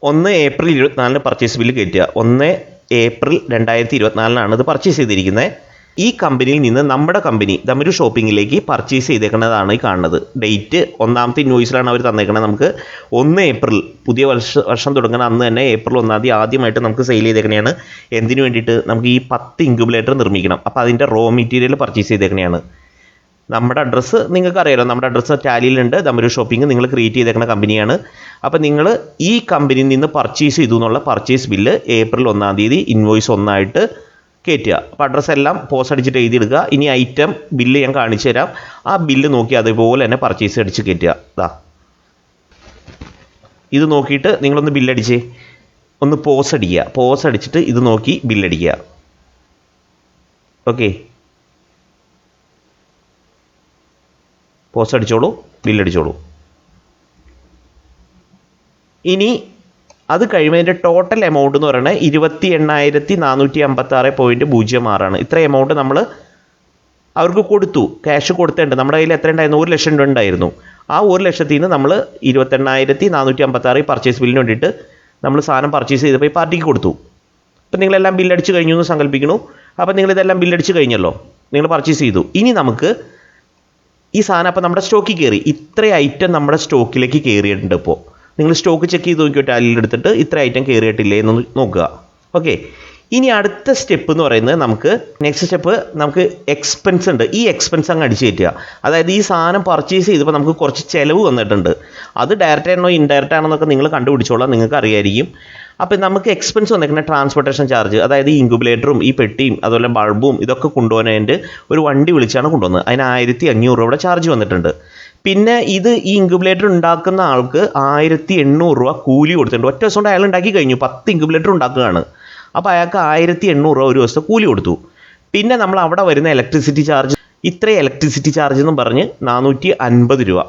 ഒന്ന് ഏപ്രിൽ ഇരുപത്തിനാലിന് പർച്ചേസ് ബില്ല് കയറ്റുക ഒന്ന് ഏപ്രിൽ രണ്ടായിരത്തി ഇരുപത്തിനാലിനാണ് ഇത് പർച്ചേസ് ചെയ്തിരിക്കുന്നത്. ഈ കമ്പനിയിൽ നിന്ന് നമ്മുടെ കമ്പനി ദമരു ഷോപ്പിങ്ങിലേക്ക് പർച്ചേസ് ചെയ്തേക്കുന്നതാണ് ഈ കാണുന്നത്. ഡേറ്റ് ഒന്നാമത്തെ ഇൻവോയ്സിലാണ് അവർ തന്നേക്കുന്നത്. നമുക്ക് ഒന്ന് ഏപ്രിൽ പുതിയ വർഷ വർഷം തുടങ്ങുന്ന അന്ന് തന്നെ ഏപ്രിൽ ഒന്നാം തീയതി ആദ്യമായിട്ട് നമുക്ക് സെയിൽ ചെയ്തേക്കണെയാണ് എന്തിനു വേണ്ടിയിട്ട്? നമുക്ക് ഈ പത്ത് ഇൻക്യുബുലേറ്റർ നിർമ്മിക്കണം. അപ്പോൾ അതിന്റെ റോ മെറ്റീരിയൽ പർച്ചേസ് ചെയ്തേക്കണെയാണ് നമ്മുടെ അഡ്രസ്സ് നിങ്ങൾക്ക് അറിയാലോ നമ്മുടെ അഡ്രസ്സ് ടാലിയിലുണ്ട്. ദമരു ഷോപ്പിംഗ് നിങ്ങൾ ക്രിയേറ്റ് ചെയ്തേക്കുന്ന കമ്പനിയാണ് അപ്പോൾ നിങ്ങൾ ഈ കമ്പനിയിൽ നിന്ന് പർച്ചേസ് ചെയ്തു എന്നുള്ള പർച്ചേസ് ബില്ല് ഏപ്രിൽ ഒന്നാം തീയതി ഇൻവോയ്സ് ഒന്നായിട്ട് കയറ്റുക അപ്പോൾ അഡ്രസ്സ് എല്ലാം പോസ്റ്റ് അടിച്ചിട്ട് എഴുതിയെടുക്കുക. ഇനി ഐറ്റം ബില്ല് ഞാൻ കാണിച്ചു തരാം. ആ ബില്ല് നോക്കി അതുപോലെ തന്നെ പർച്ചേസ് അടിച്ച് കയറ്റുക ഇതാ ഇത് നോക്കിയിട്ട് നിങ്ങളൊന്ന് ബില്ലടിച്ചേ ഒന്ന് പോസ് അടിക്കുക. പോസ് അടിച്ചിട്ട് ഇത് നോക്കി ബില്ലടിക്കുക ഓക്കെ പോസ്റ്റ് അടിച്ചോളൂ ബില്ലടിച്ചോളൂ ഇനി അത് കഴിയുമ്പോൾ ടോട്ടൽ എമൗണ്ട് എന്ന് പറയുന്നത് ഇരുപത്തി എണ്ണായിരത്തി നാനൂറ്റി അമ്പത്തി ആറ് പോയിന്റ് പൂജ്യം ആറാണ്. ഇത്ര എമൗണ്ട് നമ്മൾ അവർക്ക് കൊടുത്തു ക്യാഷ് കൊടുത്തിട്ടുണ്ട്. നമ്മുടെ കയ്യിൽ എത്ര ഉണ്ടായിരുന്നു? ഒരു ലക്ഷം രൂപ ഉണ്ടായിരുന്നു. ആ ഒരു ലക്ഷത്തിൽ നിന്ന് നമ്മൾ ഇരുപത്തെണ്ണായിരത്തി നാനൂറ്റി അമ്പത്തി ആറ് പർച്ചേസ് ബില്ലിന് വേണ്ടിയിട്ട് നമ്മൾ സാധനം പർച്ചേസ് ചെയ്തപ്പോൾ ഈ പാർട്ടിക്ക് കൊടുത്തു. അപ്പം നിങ്ങളെല്ലാം ബില്ലടിച്ച് കഴിഞ്ഞു എന്ന് സങ്കല്പിക്കുന്നു. അപ്പം നിങ്ങളിതെല്ലാം ബില്ലടിച്ച് കഴിഞ്ഞല്ലോ. നിങ്ങൾ പർച്ചേസ് ചെയ്തു. ഇനി നമുക്ക് ഈ സാധനം അപ്പോൾ നമ്മുടെ സ്റ്റോക്കിൽ കയറി ഇത്ര ഐറ്റം നമ്മുടെ സ്റ്റോക്കിലേക്ക് കയറിയിട്ടുണ്ട് ഇപ്പോൾ നിങ്ങൾ സ്റ്റോക്ക് ചെക്ക് ചെയ്ത് നോക്കിയിട്ട് അല്ലെങ്കിൽ എടുത്തിട്ട് ഇത്ര ഐറ്റം കയറിയിട്ടില്ലേ എന്ന് നോക്കുക. ഓക്കെ ഇനി അടുത്ത സ്റ്റെപ്പ് എന്ന് പറയുന്നത് നമുക്ക് നെക്സ്റ്റ് സ്റ്റെപ്പ് നമുക്ക് എക്സ്പെൻസ് ഉണ്ട്. ഈ എക്സ്പെൻസ് അങ്ങ് അടിച്ചു കയറ്റുക. അതായത് ഈ സാധനം പർച്ചേസ് ചെയ്തപ്പോൾ നമുക്ക് കുറച്ച് ചിലവ് വന്നിട്ടുണ്ട്. അത് ഡയറക്റ്റ് ആണോ ഇൻഡയറക്റ്റ് ആണോ എന്നൊക്കെ നിങ്ങൾ കണ്ടുപിടിച്ചോളാം. നിങ്ങൾക്ക് അറിയായിരിക്കും അപ്പോൾ നമുക്ക് എക്സ്പെൻസ് വന്നേക്കുന്ന ട്രാൻസ്പോർട്ടേഷൻ ചാർജ് അതായത് ഈ ഇൻക്യുബുലേറ്ററും ഈ പെട്ടിയും അതുപോലെ ബൾബും ഇതൊക്കെ കൊണ്ടുപോകുന്നതിന്റെ ഒരു വണ്ടി വിളിച്ചാണ് കൊണ്ടുവന്നത്. അതിന് ആയിരത്തി അഞ്ഞൂറ് രൂപയുടെ ചാർജ് വന്നിട്ടുണ്ട്. പിന്നെ ഇത് ഈ ഇൻക്യുബുലേറ്റർ ഉണ്ടാക്കുന്ന ആൾക്ക് ആയിരത്തി എണ്ണൂറ് രൂപ കൂലി കൊടുത്തിട്ടുണ്ട്. ഒറ്റ ദിവസം കൊണ്ട് അയാൾ ഉണ്ടാക്കി കഴിഞ്ഞു. പത്ത് ഇൻക്യുബുലേറ്റർ ഉണ്ടാക്കുകയാണ്. അപ്പോൾ അയാൾക്ക് ആയിരത്തി എണ്ണൂറ് രൂപ ഒരു ദിവസത്തെ കൂലി കൊടുത്തു. പിന്നെ നമ്മൾ അവിടെ വരുന്ന ഇലക്ട്രിസിറ്റി ചാർജ് ഇത്രയും ഇലക്ട്രിസിറ്റി ചാർജ് എന്നും പറഞ്ഞ് നാനൂറ്റി അൻപത് രൂപ.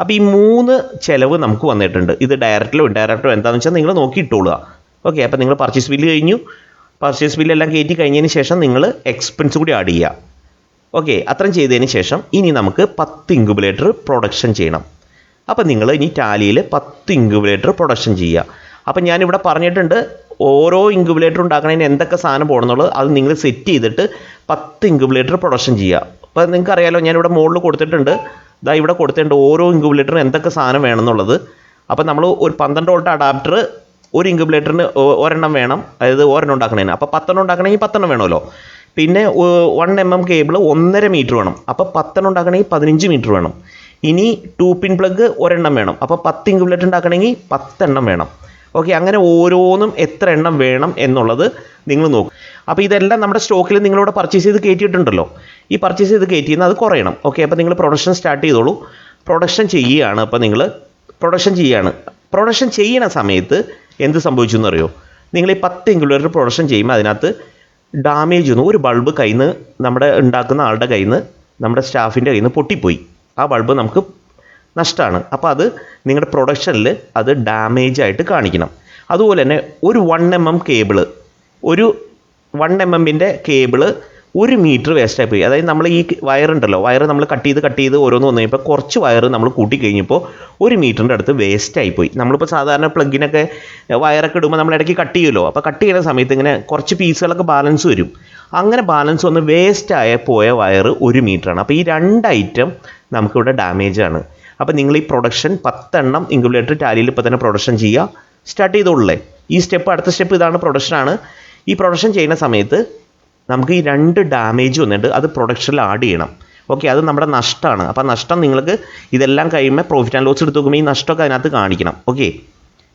അപ്പോൾ ഈ മൂന്ന് ചിലവ് നമുക്ക് വന്നിട്ടുണ്ട്. ഇത് ഡയറക്റ്റിലോ ഇൻഡയറക്റ്റോ എന്താണെന്ന് വെച്ചാൽ നിങ്ങൾ നോക്കി ഇട്ടോളുക. ഓക്കെ അപ്പോൾ നിങ്ങൾ പർച്ചേസ് ബില്ല് കഴിഞ്ഞു. പർച്ചേസ് ബില്ലെല്ലാം കയറ്റി കഴിഞ്ഞതിന് ശേഷം നിങ്ങൾ എക്സ്പെൻസ് കൂടി ആഡ് ചെയ്യുക ഓക്കെ അത്രയും ചെയ്തതിന് ശേഷം ഇനി നമുക്ക് പത്ത് ഇൻക്യുബുലേറ്റർ പ്രൊഡക്ഷൻ ചെയ്യണം. അപ്പോൾ നിങ്ങൾ ഇനി ടാലിയിൽ പത്ത് ഇൻക്യുബുലേറ്റർ പ്രൊഡക്ഷൻ ചെയ്യുക അപ്പോൾ ഞാനിവിടെ പറഞ്ഞിട്ടുണ്ട് ഓരോ ഇൻക്യുബുലേറ്റർ ഉണ്ടാക്കണതിന് എന്തൊക്കെ സാധനം പോകണമെന്നുള്ളത് അത് നിങ്ങൾ സെറ്റ് ചെയ്തിട്ട് പത്ത് ഇൻക്യുബുലേറ്റർ പ്രൊഡക്ഷൻ ചെയ്യുക അപ്പോൾ നിങ്ങൾക്കറിയാലോ ഞാനിവിടെ മുകളിൽ കൊടുത്തിട്ടുണ്ട്. ഇതാ ഇവിടെ കൊടുത്തിട്ടുണ്ട് ഓരോ ഇൻക്യുബുലേറ്ററിന് എന്തൊക്കെ സാധനം വേണമെന്നുള്ളത് അപ്പോൾ നമ്മൾ ഒരു പന്ത്രണ്ട് വോൾട്ട് അഡാപ്റ്റർ ഒരു ഇൻക്യുബുലേറ്ററിന് ഒരെണ്ണം വേണം. അതായത് ഒരെണ്ണം ഉണ്ടാക്കണതിന് അപ്പോൾ പത്തെണ്ണം ഉണ്ടാക്കണമെങ്കിൽ പത്തെണ്ണം വേണമല്ലോ. പിന്നെ വൺ എം എം കേബിൾ ഒന്നര മീറ്റർ വേണം. അപ്പോൾ പത്തെണ്ണം ഉണ്ടാക്കണമെങ്കിൽ പതിനഞ്ച് മീറ്റർ വേണം. ഇനി ടു പിൻ പ്ലഗ് ഒരെണ്ണം വേണം. അപ്പോൾ പത്ത് ഇൻക്യുബുലേറ്റർ ഉണ്ടാക്കണമെങ്കിൽ പത്തെണ്ണം വേണം. ഓക്കെ അങ്ങനെ ഓരോന്നും എത്ര എണ്ണം വേണം എന്നുള്ളത് നിങ്ങൾ നോക്കും. അപ്പോൾ ഇതെല്ലാം നമ്മുടെ സ്റ്റോക്കിൽ നിങ്ങളിവിടെ പർച്ചേസ് ചെയ്ത് കയറ്റിയിട്ടുണ്ടല്ലോ ഈ പർച്ചേസ് ചെയ്ത് കയറ്റിയെന്ന് അത് കുറയണം. ഓക്കെ അപ്പോൾ നിങ്ങൾ പ്രൊഡക്ഷൻ സ്റ്റാർട്ട് ചെയ്തോളൂ. പ്രൊഡക്ഷൻ ചെയ്യുകയാണ്. അപ്പോൾ നിങ്ങൾ പ്രൊഡക്ഷൻ ചെയ്യുകയാണ്. പ്രൊഡക്ഷൻ ചെയ്യണ സമയത്ത് എന്ത് സംഭവിച്ചു എന്നറിയോ നിങ്ങൾ ഈ പത്ത് ഇൻക്യുബേറ്റർ പ്രൊഡക്ഷൻ ചെയ്യുമ്പോൾ അതിനകത്ത് ഡാമേജ് ഒന്നും ഒരു ബൾബ് കയ്യിൽ നിന്ന് നമ്മുടെ ഉണ്ടാക്കുന്ന ആളുടെ കയ്യിൽ നിന്ന് നമ്മുടെ സ്റ്റാഫിന്റെ കയ്യിൽ നിന്ന് പൊട്ടിപ്പോയി. ആ ബൾബ് നമുക്ക് നഷ്ടമാണ് അപ്പോൾ അത് നിങ്ങളുടെ പ്രൊഡക്ഷനിൽ അത് ഡാമേജ് ആയിട്ട് കാണിക്കണം. അതുപോലെ തന്നെ ഒരു വൺ എം എം കേബിൾ ഒരു വൺ എം എമ്മിന്റെ കേബിൾ ഒരു മീറ്റർ വേസ്റ്റായി പോയി അതായത് നമ്മൾ ഈ വയറുണ്ടല്ലോ വയർ നമ്മൾ കട്ട് ചെയ്ത് കട്ട് ചെയ്ത് ഓരോന്ന് വന്നു കഴിഞ്ഞപ്പോൾ കുറച്ച് വയർ നമ്മൾ കൂട്ടി കഴിഞ്ഞപ്പോൾ ഒരു മീറ്ററിന്റെ അടുത്ത് വേസ്റ്റായി പോയി നമ്മളിപ്പോൾ സാധാരണ പ്ലഗിനൊക്കെ വയറൊക്കെ ഇടുമ്പോൾ നമ്മൾ ഇടയ്ക്ക് കട്ട് ചെയ്യുമല്ലോ അപ്പോൾ കട്ട് ചെയ്യുന്ന സമയത്ത് ഇങ്ങനെ കുറച്ച് പീസുകളൊക്കെ ബാലൻസ് വരും. അങ്ങനെ ബാലൻസ് വന്ന് വേസ്റ്റായ പോയ വയർ ഒരു മീറ്ററാണ്. അപ്പോൾ ഈ രണ്ട് ഐറ്റം നമുക്കിവിടെ ഡാമേജ് ആണ്. അപ്പോൾ നിങ്ങൾ ഈ പ്രൊഡക്ഷൻ പത്തെണ്ണം ഇൻക്യുബേറ്റർ ടാലിയിൽ ഇപ്പോൾ തന്നെ പ്രൊഡക്ഷൻ ചെയ്യുക. സ്റ്റാർട്ട് ചെയ്തോളേ ഈ സ്റ്റെപ്പ് അടുത്ത സ്റ്റെപ്പ് ഇതാണ് പ്രൊഡക്ഷനാണ് ഈ പ്രൊഡക്ഷൻ ചെയ്യുന്ന സമയത്ത് നമുക്ക് ഈ രണ്ട് ഡാമേജ് വന്നിട്ട് അത് പ്രൊഡക്ഷനിൽ ആഡ് ചെയ്യണം. ഓക്കെ അത് നമ്മുടെ നഷ്ടമാണ്. അപ്പോൾ നഷ്ടം നിങ്ങൾക്ക് ഇതെല്ലാം കഴിയുമ്പോൾ പ്രോഫിറ്റ് ആൻഡ് ലോസ് എടുത്ത് നോക്കുമ്പോൾ ഈ നഷ്ടമൊക്കെ അതിനകത്ത് കാണിക്കണം. ഓക്കെ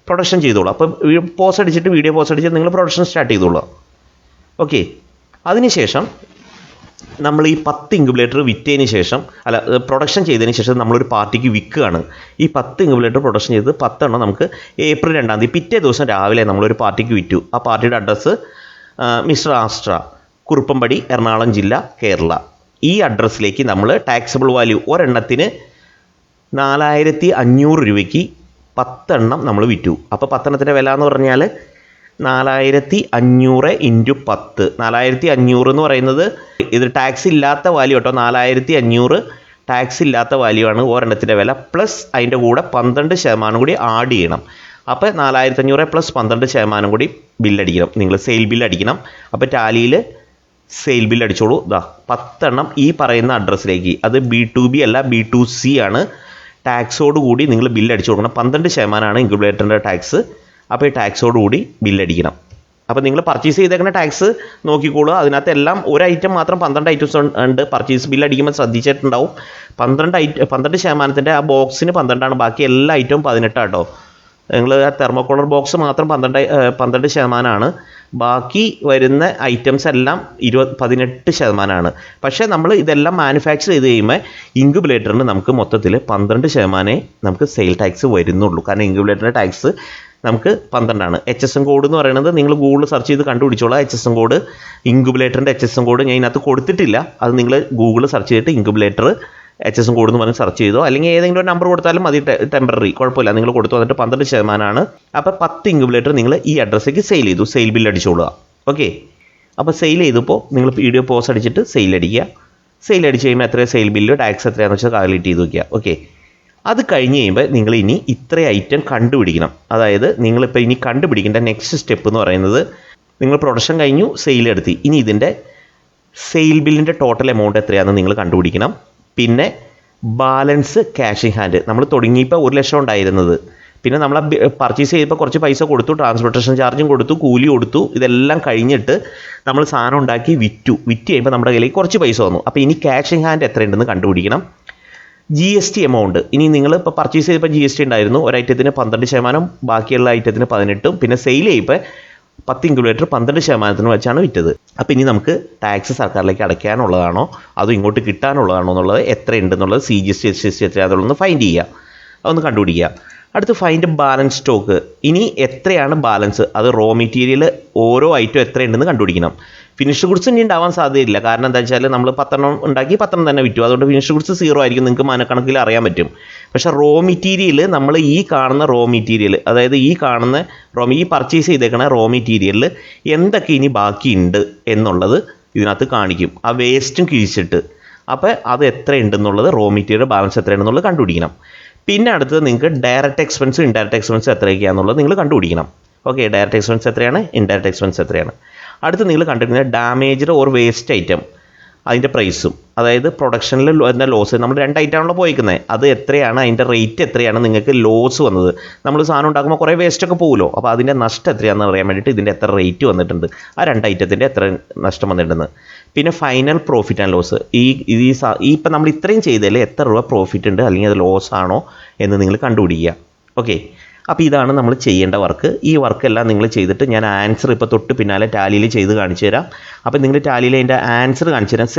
പ്രൊഡക്ഷൻ ചെയ്തോളൂ. അപ്പോൾ പോസ്റ്റ് അടിച്ചിട്ട് വീഡിയോ പോസ്റ്റ് അടിച്ചിട്ട് നിങ്ങൾ പ്രൊഡക്ഷൻ സ്റ്റാർട്ട് ചെയ്തോളൂ. ഓക്കെ അതിനുശേഷം നമ്മൾ ഈ പത്ത് ഇൻക്യുബേറ്റർ വിറ്റതിന് ശേഷം അല്ല പ്രൊഡക്ഷൻ ചെയ്തതിന് ശേഷം നമ്മളൊരു പാർട്ടിക്ക് വിൽക്കുകയാണ്. ഈ പത്ത് ഇൻക്യുബേറ്റർ പ്രൊഡക്ഷൻ ചെയ്ത് പത്തെണ്ണം നമുക്ക് ഏപ്രിൽ രണ്ടാം തീയതി പിറ്റേ ദിവസം രാവിലെ നമ്മളൊരു പാർട്ടിക്ക് വിറ്റു. ആ പാർട്ടിയുടെ address mister Astra Kuruppampady Ernakulam ജില്ല കേരള. ഈ അഡ്രസ്സിലേക്ക് നമ്മൾ ടാക്സബിൾ വാല്യൂ ഒരെണ്ണത്തിന് നാലായിരത്തി അഞ്ഞൂറ് രൂപയ്ക്ക് പത്തെണ്ണം നമ്മൾ വിറ്റു. അപ്പോൾ പത്തെണ്ണത്തിന്റെ വില എന്ന് പറഞ്ഞാൽ നാലായിരത്തി അഞ്ഞൂറ് ഇന്റു പത്ത്. നാലായിരത്തി അഞ്ഞൂറ് എന്ന് പറയുന്നത് ഇത് ടാക്സ് ഇല്ലാത്ത വാല്യൂ കേട്ടോ. നാലായിരത്തി അഞ്ഞൂറ് ടാക്സ് ഇല്ലാത്ത വാല്യൂ ആണ് ഒരെണ്ണത്തിന്റെ വില. പ്ലസ് അതിന്റെ കൂടെ പന്ത്രണ്ട് ശതമാനം കൂടി ആഡ് ചെയ്യണം. അപ്പോൾ നാലായിരത്തി അഞ്ഞൂറ് പ്ലസ് പന്ത്രണ്ട് ശതമാനം കൂടി ബില്ലടിക്കണം നിങ്ങൾ സെയിൽ ബില്ല് അടിക്കണം. അപ്പോൾ ടാലിയിൽ സെയിൽ ബിൽ അടിച്ചോളൂ. ഇതാ പത്തെണ്ണം ഈ പറയുന്ന അഡ്രസ്സിലേക്ക് അത് ബി ടു ബി അല്ല ബി ടു സി ആണ്. ടാക്സോട് കൂടി നിങ്ങൾ ബില്ല് അടിച്ചു കൊടുക്കണം. പന്ത്രണ്ട് ശതമാനമാണ് ഇൻക്യുബേറ്ററിന്റെ ടാക്സ് അപ്പോൾ ഈ ടാക്സോട് കൂടി ബില്ലടിക്കണം അപ്പോൾ നിങ്ങൾ പർച്ചേസ് ചെയ്തേക്കുന്ന ടാക്സ് നോക്കിക്കോളൂ. അതിനകത്ത് എല്ലാം ഒരു ഐറ്റം മാത്രം പന്ത്രണ്ട് ഐറ്റംസ് ഉണ്ട്. പർച്ചേസ് ബില്ല് അടിക്കുമ്പോൾ ശ്രദ്ധിച്ചിട്ടുണ്ടാവും. പന്ത്രണ്ട് ഐറ്റം പന്ത്രണ്ട് ശതമാനത്തിന്റെ ആ ബോക്സിന് പന്ത്രണ്ടാണ്. ബാക്കി എല്ലാ ഐറ്റവും പതിനെട്ടാട്ടോ. നിങ്ങൾ ആ തെർമോക്കോളർ ബോക്സ് മാത്രം പന്ത്രണ്ട് പന്ത്രണ്ട് ശതമാനമാണ് ബാക്കി വരുന്ന ഐറ്റംസ് എല്ലാം ഇരുപത് പതിനെട്ട് ശതമാനമാണ് പക്ഷേ നമ്മൾ ഇതെല്ലാം മാനുഫാക്ചർ ചെയ്ത് കഴിയുമ്പോൾ ഇൻക്യുബുലേറ്ററിന് നമുക്ക് മൊത്തത്തിൽ പന്ത്രണ്ട് ശതമാനമേ നമുക്ക് സെയിൽ ടാക്സ് വരുന്നുള്ളൂ. കാരണം ഇൻക്യുബുലേറ്ററിന്റെ ടാക്സ് നമുക്ക് പന്ത്രണ്ടാണ്. എച്ച് എസ് എം കോഡ് എന്ന് പറയുന്നത് നിങ്ങൾ ഗൂഗിൾ സെർച്ച് ചെയ്ത് കണ്ടുപിടിച്ചോളാം. എച്ച് എസ് എം കോഡ് ഇൻക്യുബുലേറ്ററിന്റെ എച്ച് എസ് എം കോഡ് ഞാൻ ഇതിനകത്ത് കൊടുത്തിട്ടില്ല. അത് നിങ്ങൾ ഗൂഗിൾ സെർച്ച് ചെയ്തിട്ട് ഇൻക്യുബുലേറ്റർ എച്ച് എസും കൂടുന്നു പറഞ്ഞ് സെർച്ച് ചെയ്തോ? അല്ലെങ്കിൽ ഏതെങ്കിലും ഒരു നമ്പർ കൊടുത്താലും മതി ടെമ്പററി കുഴപ്പമില്ല. നിങ്ങൾ കൊടുത്തു വന്നിട്ട് പന്ത്രണ്ട് ശതമാനമാണ് അപ്പോൾ പത്ത് ഇൻക്യുബുലേറ്റർ നിങ്ങൾ ഈ അഡ്രസ്സേക്ക് സെയിൽ ചെയ്തു. സെയിൽ ബില്ല് അടിച്ചോളുക ഓക്കെ അപ്പോൾ സെയിൽ ചെയ്തപ്പോൾ നിങ്ങൾ വീഡിയോ പോസ്റ്റ് അടിച്ചിട്ട് സെയിൽ അടിക്കുക. സെയിൽ അടിച്ച് കഴിയുമ്പോൾ എത്ര സെയിൽ ബില്ല് ടാക്സ് എത്രയാണെന്ന് വെച്ചാൽ കാൽക്കുലേറ്റ് ചെയ്ത് നോക്കുക ഓക്കെ അത് കഴിഞ്ഞ് കഴിയുമ്പോൾ നിങ്ങൾ ഇനി ഇത്ര ഐറ്റം കണ്ടുപിടിക്കണം. അതായത് നിങ്ങളിപ്പോൾ ഇനി കണ്ടുപിടിക്കേണ്ട നെക്സ്റ്റ് സ്റ്റെപ്പ് എന്ന് പറയുന്നത് നിങ്ങൾ പ്രൊഡക്ഷൻ കഴിഞ്ഞു സെയിൽ എടുത്തി. ഇനി ഇതിന്റെ സെയിൽ ബില്ലിന്റെ ടോട്ടൽ എമൗണ്ട് എത്രയാണെന്ന് നിങ്ങൾ കണ്ടുപിടിക്കണം. പിന്നെ ബാലൻസ് ക്യാഷ് ഇൻ ഹാൻഡ് നമ്മൾ തുടങ്ങിയപ്പോൾ ഒരു ലക്ഷം ഉണ്ടായിരുന്നത്. പിന്നെ നമ്മൾ പർച്ചേസ് ചെയ്തപ്പോൾ കുറച്ച് പൈസ കൊടുത്തു ട്രാൻസ്പോർട്ടേഷൻ ചാർജും കൊടുത്തു കൂലി കൊടുത്തു ഇതെല്ലാം കഴിഞ്ഞിട്ട് നമ്മൾ സാധനം ഉണ്ടാക്കി വിറ്റു. വിറ്റ് കഴിയുമ്പോൾ നമ്മുടെ കയ്യിലേക്ക് കുറച്ച് പൈസ വന്നു. അപ്പോൾ ഇനി ക്യാഷ് ഇൻ ഹാൻഡ് എത്രയുണ്ടെന്ന് കണ്ടുപിടിക്കണം. ജി എസ് ടി എമൗണ്ട് ഇനി നിങ്ങൾ ഇപ്പോൾ പർച്ചേസ് ചെയ്തപ്പോൾ ജി എസ് ടി ഉണ്ടായിരുന്നു. ഒരു ഐറ്റത്തിന് പന്ത്രണ്ട് ശതമാനം ബാക്കിയുള്ള ഐറ്റത്തിന് പതിനെട്ടും. പിന്നെ സെയിൽ ചെയ്യുമ്പോൾ പത്ത് ഇൻക്യുബേറ്റർ പന്ത്രണ്ട് ശതമാനത്തിന് വെച്ചാണ് വിറ്റത്. അപ്പോൾ ഇനി നമുക്ക് ടാക്സ് സർക്കാരിലേക്ക് അടയ്ക്കാനുള്ളതാണോ? അതോ ഇങ്ങോട്ട് കിട്ടാനുള്ളതാണോ എന്നുള്ളത് എത്രയുണ്ടെന്നുള്ളത് C G S T S S T എത്രയാണെന്നുള്ളത് find ചെയ്യുക. അതൊന്ന് കണ്ടുപിടിക്കുക. അടുത്ത് ഫൈൻഡ് ബാലൻസ് സ്റ്റോക്ക് ഇനി എത്രയാണ് ബാലൻസ് അത് റോ മെറ്റീരിയൽ ഓരോ ഐറ്റം എത്രയുണ്ടെന്ന് കണ്ടുപിടിക്കണം. ഫിനിഷ് ഗുഡ്സ് ഇനി ഉണ്ടാവാൻ സാധ്യതയില്ല. കാരണം എന്താ വെച്ചാൽ നമ്മൾ പത്തെണ്ണം ഉണ്ടാക്കി പത്തെണ്ണം തന്നെ വിറ്റു. അതുകൊണ്ട് ഫിനിഷ് ഗുഡ്സ് സീറോ ആയിരിക്കും. നിങ്ങൾക്ക് മനക്കണക്കിൽ അറിയാൻ പറ്റും. പക്ഷേ റോ മെറ്റീരിയൽ നമ്മൾ ഈ കാണുന്ന റോ മെറ്റീരിയൽ അതായത് ഈ കാണുന്ന റോ ഈ പർച്ചേസ് ചെയ്തേക്കുന്ന റോ മെറ്റീരിയലിൽ എന്തൊക്കെ ഇനി ബാക്കിയുണ്ട് എന്നുള്ളത് ഇതിനകത്ത് കാണിക്കും. ആ വേസ്റ്റും കിഴിച്ചിട്ട്. അപ്പോൾ അത് എത്രയുണ്ടെന്നുള്ളത് റോ മെറ്റീരിയൽ ബാലൻസ് എത്രയുണ്ടെന്നുള്ളത് കണ്ടുപിടിക്കണം. പിന്നെ അടുത്തത് നിങ്ങൾക്ക് ഡയറക്റ്റ് എക്സ്പെൻസ് ഇൻഡയറക്റ്റ് എക്സ്പെൻസ് എത്രയൊക്കെയാണെന്നുള്ളത് നിങ്ങൾ കണ്ടുപിടിക്കണം. ഓക്കെ ഡയറക്റ്റ് എക്സ്പെൻസ് എത്രയാണ്? ഇൻഡയറക്റ്റ് എക്സ്പെൻസ് എത്രയാണ്? അടുത്ത് നിങ്ങൾ കണ്ടിരിക്കുന്നത് ഡാമേജ്ഡ് ഓർ വേസ്റ്റ് ഐറ്റം അതിന്റെ പ്രൈസും അതായത് പ്രൊഡക്ഷനിൽ വരുന്ന ലോസ് നമ്മൾ രണ്ട് ഐറ്റമാണല്ലോ പോയിക്കുന്നത് അത് എത്രയാണ്? അതിന്റെ റേറ്റ് എത്രയാണ്? നിങ്ങൾക്ക് ലോസ് വന്നത്. നമ്മൾ സാധനം ഉണ്ടാക്കുമ്പോൾ കുറേ വേസ്റ്റൊക്കെ പോകുമല്ലോ അപ്പോൾ അതിന്റെ നഷ്ടം എത്രയാണെന്ന് അറിയാൻ വേണ്ടിയിട്ട് ഇതിന്റെ എത്ര റേറ്റ് വന്നിട്ടുണ്ട്. ആ രണ്ട് ഐറ്റത്തിന്റെ എത്ര നഷ്ടം വന്നിട്ടുണ്ടെന്ന്. പിന്നെ ഫൈനൽ പ്രോഫിറ്റ് ആൻഡ് ലോസ് ഈ ഈ ഈ ഇപ്പം നമ്മൾ ഇത്രയും ചെയ്തതിൽ എത്ര രൂപ പ്രോഫിറ്റ് ഉണ്ട്? അല്ലെങ്കിൽ അത് ലോസ് ആണോ എന്ന് നിങ്ങൾ കണ്ടുപിടിക്കുക. ഓക്കെ അപ്പോൾ ഇതാണ് നമ്മൾ ചെയ്യേണ്ട വർക്ക്. ഈ വർക്കെല്ലാം നിങ്ങൾ ചെയ്തിട്ട് ഞാൻ ആൻസർ ഇപ്പോൾ തൊട്ട് പിന്നാലെ ടാലിയിൽ ചെയ്ത് കാണിച്ചു തരാം. അപ്പോൾ നിങ്ങൾ ടാലിയിൽ അതിന്റെ ആൻസർ കാണിച്ചു തരാം.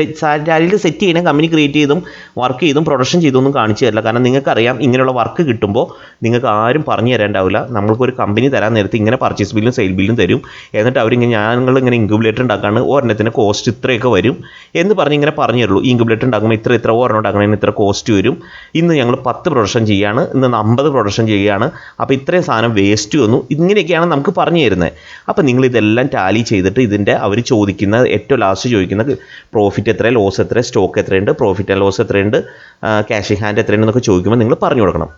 ടാലിയിൽ സെറ്റ് ചെയ്യണം കമ്പനി ക്രിയേറ്റ് ചെയ്തും വർക്ക് ചെയ്തും പ്രൊഡക്ഷൻ ചെയ്തൊന്നും കാണിച്ചു തരില്ല. കാരണം നിങ്ങൾക്കറിയാം ഇങ്ങനെയുള്ള വർക്ക് കിട്ടുമ്പോൾ നിങ്ങൾക്ക് ആരും പറഞ്ഞു തരേണ്ടാവില്ല. നമ്മൾക്കൊരു കമ്പനി തരാൻ നേരത്തെ ഇങ്ങനെ പർച്ചേസ് ബില്ലും സെയിൽ ബില്ലും തരും. എന്നിട്ട് അവരിങ്ങനെ ഞങ്ങൾ ഇങ്ങനെ ഇൻക്യുബുലേറ്റർ ഉണ്ടാക്കാണ്. ഒരെണ്ണത്തിന് കോസ്റ്റ് ഇത്രയൊക്കെ വരും. എന്ന് പറഞ്ഞ് ഇങ്ങനെ പറഞ്ഞു തരുള്ളൂ. ഈ ഇൻക്യുബുലേറ്റർ ഉണ്ടാക്കുമ്പോൾ ഇത്ര ഇത്ര ഒരെണ്ണം ഉണ്ടാക്കണതിന് ഇത്ര കോസ്റ്റ് വരും. ഇന്ന് ഞങ്ങൾ പത്ത് പ്രൊഡക്ഷൻ ചെയ്യാണ്. ഇന്ന് അമ്പത് പ്രൊഡക്ഷൻ ചെയ്യുകയാണ് അപ്പോൾ ഇത്രയും സാധനം വേസ്റ്റ് വന്നു. ഇങ്ങനെയൊക്കെയാണ് നമുക്ക് പറഞ്ഞു തരുന്നത്. അപ്പോൾ നിങ്ങൾ ഇതെല്ലാം ടാലി ചെയ്തിട്ട് ഇതിന്റെ അവർ ചോദിക്കുന്ന ഏറ്റവും ലാസ്റ്റ് ചോദിക്കുന്ന പ്രോഫിറ്റ് എത്ര ലോസ് എത്ര സ്റ്റോക്ക് എത്രയുണ്ട് പ്രോഫിറ്റ് ആൻഡ് ലോസ് എത്രയുണ്ട് ക്യാഷ് ഹാൻഡ് എത്രയുണ്ട് എന്നൊക്കെ ചോദിക്കുമ്പോൾ നിങ്ങൾ പറഞ്ഞു കൊടുക്കണം.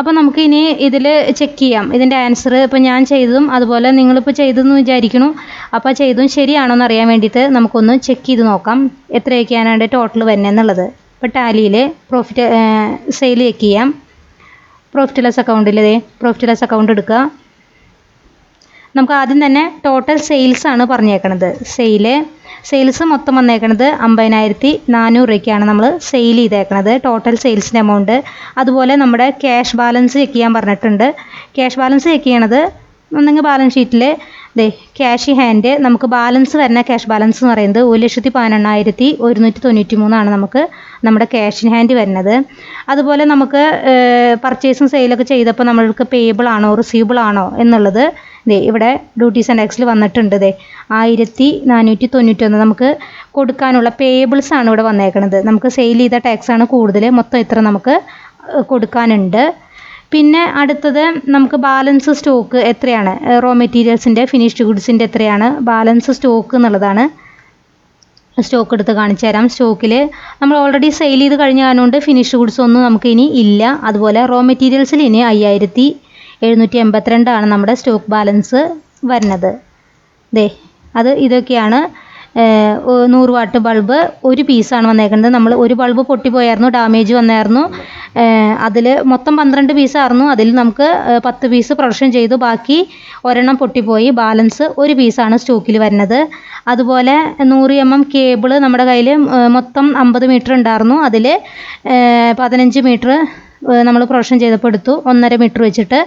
അപ്പോൾ നമുക്ക് ഇനി ഇതിൽ ചെക്ക് ചെയ്യാം. ഇതിന്റെ ആൻസർ ഇപ്പോൾ ഞാൻ ചെയ്തതും അതുപോലെ നിങ്ങളിപ്പോൾ ചെയ്തതെന്ന് വിചാരിക്കുന്നു. അപ്പോൾ ചെയ്തതും ശരിയാണോ എന്ന് അറിയാൻ വേണ്ടിയിട്ട് നമുക്കൊന്ന് ചെക്ക് ചെയ്ത് നോക്കാം. എത്രയൊക്കെയാണ് ടോട്ടൽ വരുന്നത് എന്നുള്ളത്. ഇപ്പോൾ ടാലിയിൽ പ്രോഫിറ്റ് സെയിൽ ചെക്ക് ചെയ്യാം. പ്രോഫിറ്റ് ലോസ് അക്കൗണ്ട് ഇല്ലേ പ്രോഫിറ്റ് ലോസ് അക്കൗണ്ട് എടുക്കുക നമുക്ക് ആദ്യം തന്നെ ടോട്ടൽ സെയിൽസ് ആണ് പറഞ്ഞേക്കണത്. സെയിൽ സെയിൽസ് മൊത്തം വന്നേക്കണത് അമ്പതിനായിരത്തി നാനൂറ് രൂപയ്ക്കാണ് നമ്മൾ സെയിൽ ചെയ്തേക്കണത്. ടോട്ടൽ സെയിൽസിന്റെ എമൗണ്ട് അതുപോലെ നമ്മുടെ ക്യാഷ് ബാലൻസ് ചെക്ക് ചെയ്യാൻ പറഞ്ഞിട്ടുണ്ട്. ക്യാഷ് ബാലൻസ് ചെക്ക് ചെയ്യണത് ഒന്നെങ്കിൽ ബാലൻസ് ഷീറ്റിൽ ദേ ക്യാഷ് ഹാൻഡ് നമുക്ക് ബാലൻസ് വരുന്ന ക്യാഷ് ബാലൻസ് എന്ന് പറയുന്നത് ഒരു ലക്ഷത്തി പതിനെണ്ണായിരത്തി ഒരുന്നൂറ്റി തൊണ്ണൂറ്റി മൂന്നാണ് നമുക്ക് നമ്മുടെ ക്യാഷ് ഇൻ ഹാൻഡ് വരുന്നത്. അതുപോലെ നമുക്ക് പർച്ചേസും സെയിലൊക്കെ ചെയ്തപ്പോൾ നമ്മൾക്ക് പേയബിൾ ആണോ റിസീവബിൾ ആണോ എന്നുള്ളത് ദേ ഇവിടെ ഡ്യൂട്ടീസ് ആൻഡ് ടാക്സിൽ വന്നിട്ടുണ്ട് ദേ. ആയിരത്തി നാനൂറ്റി തൊണ്ണൂറ്റൊന്ന് നമുക്ക് കൊടുക്കാനുള്ള പേയബിൾസ് ആണ് ഇവിടെ വന്നേക്കുന്നത് നമുക്ക് സെയിൽ ചെയ്ത ടാക്സ് ആണ് കൂടുതൽ മൊത്തം ഇത്ര നമുക്ക് കൊടുക്കാനുണ്ട്. പിന്നെ അടുത്തത് നമുക്ക് ബാലൻസ് സ്റ്റോക്ക് എത്രയാണ്? റോ മെറ്റീരിയൽസിന്റെ ഫിനിഷ്ഡ് ഗുഡ്സിന്റെ എത്രയാണ്? ബാലൻസ് സ്റ്റോക്ക് എന്നുള്ളതാണ്. സ്റ്റോക്ക് എടുത്ത് കാണിച്ചു തരാം. സ്റ്റോക്കിൽ നമ്മൾ ഓൾറെഡി സെയിൽ ചെയ്ത് കഴിഞ്ഞ കാരണം ഫിനിഷ്ഡ് ഫിനിഷ് ഗുഡ്സ് ഒന്നും നമുക്ക് ഇനി ഇല്ല. അതുപോലെ റോ മെറ്റീരിയൽസിൽ ഇനി അയ്യായിരത്തി എഴുന്നൂറ്റി എൺപത്തിരണ്ടാണ് നമ്മുടെ സ്റ്റോക്ക് ബാലൻസ് വരുന്നത്. ദേ അത് ഇതൊക്കെയാണ് നൂറ് വാട്ട് ബൾബ് ഒരു പീസാണ് വന്നേക്കുന്നത് നമ്മൾ ഒരു ബൾബ് പൊട്ടിപ്പോയായിരുന്നു ഡാമേജ് വന്നായിരുന്നു. അതിൽ മൊത്തം പന്ത്രണ്ട് പീസായിരുന്നു അതിൽ നമുക്ക് പത്ത് പീസ് പ്രൊഡക്ഷൻ ചെയ്തു. ബാക്കി ഒരെണ്ണം പൊട്ടിപ്പോയി. ബാലൻസ് ഒരു പീസാണ് സ്റ്റോക്കിൽ വരുന്നത്. അതുപോലെ നൂറ് എം എം കേബിൾ നമ്മുടെ കയ്യിൽ മൊത്തം അമ്പത് മീറ്റർ ഉണ്ടായിരുന്നു അതിൽ പതിനഞ്ച് മീറ്റർ നമ്മൾ പ്രൊഷൻ ചെയ്തപ്പോൾ എടുത്തു. ഒന്നര മീറ്റർ വെച്ചിട്ട്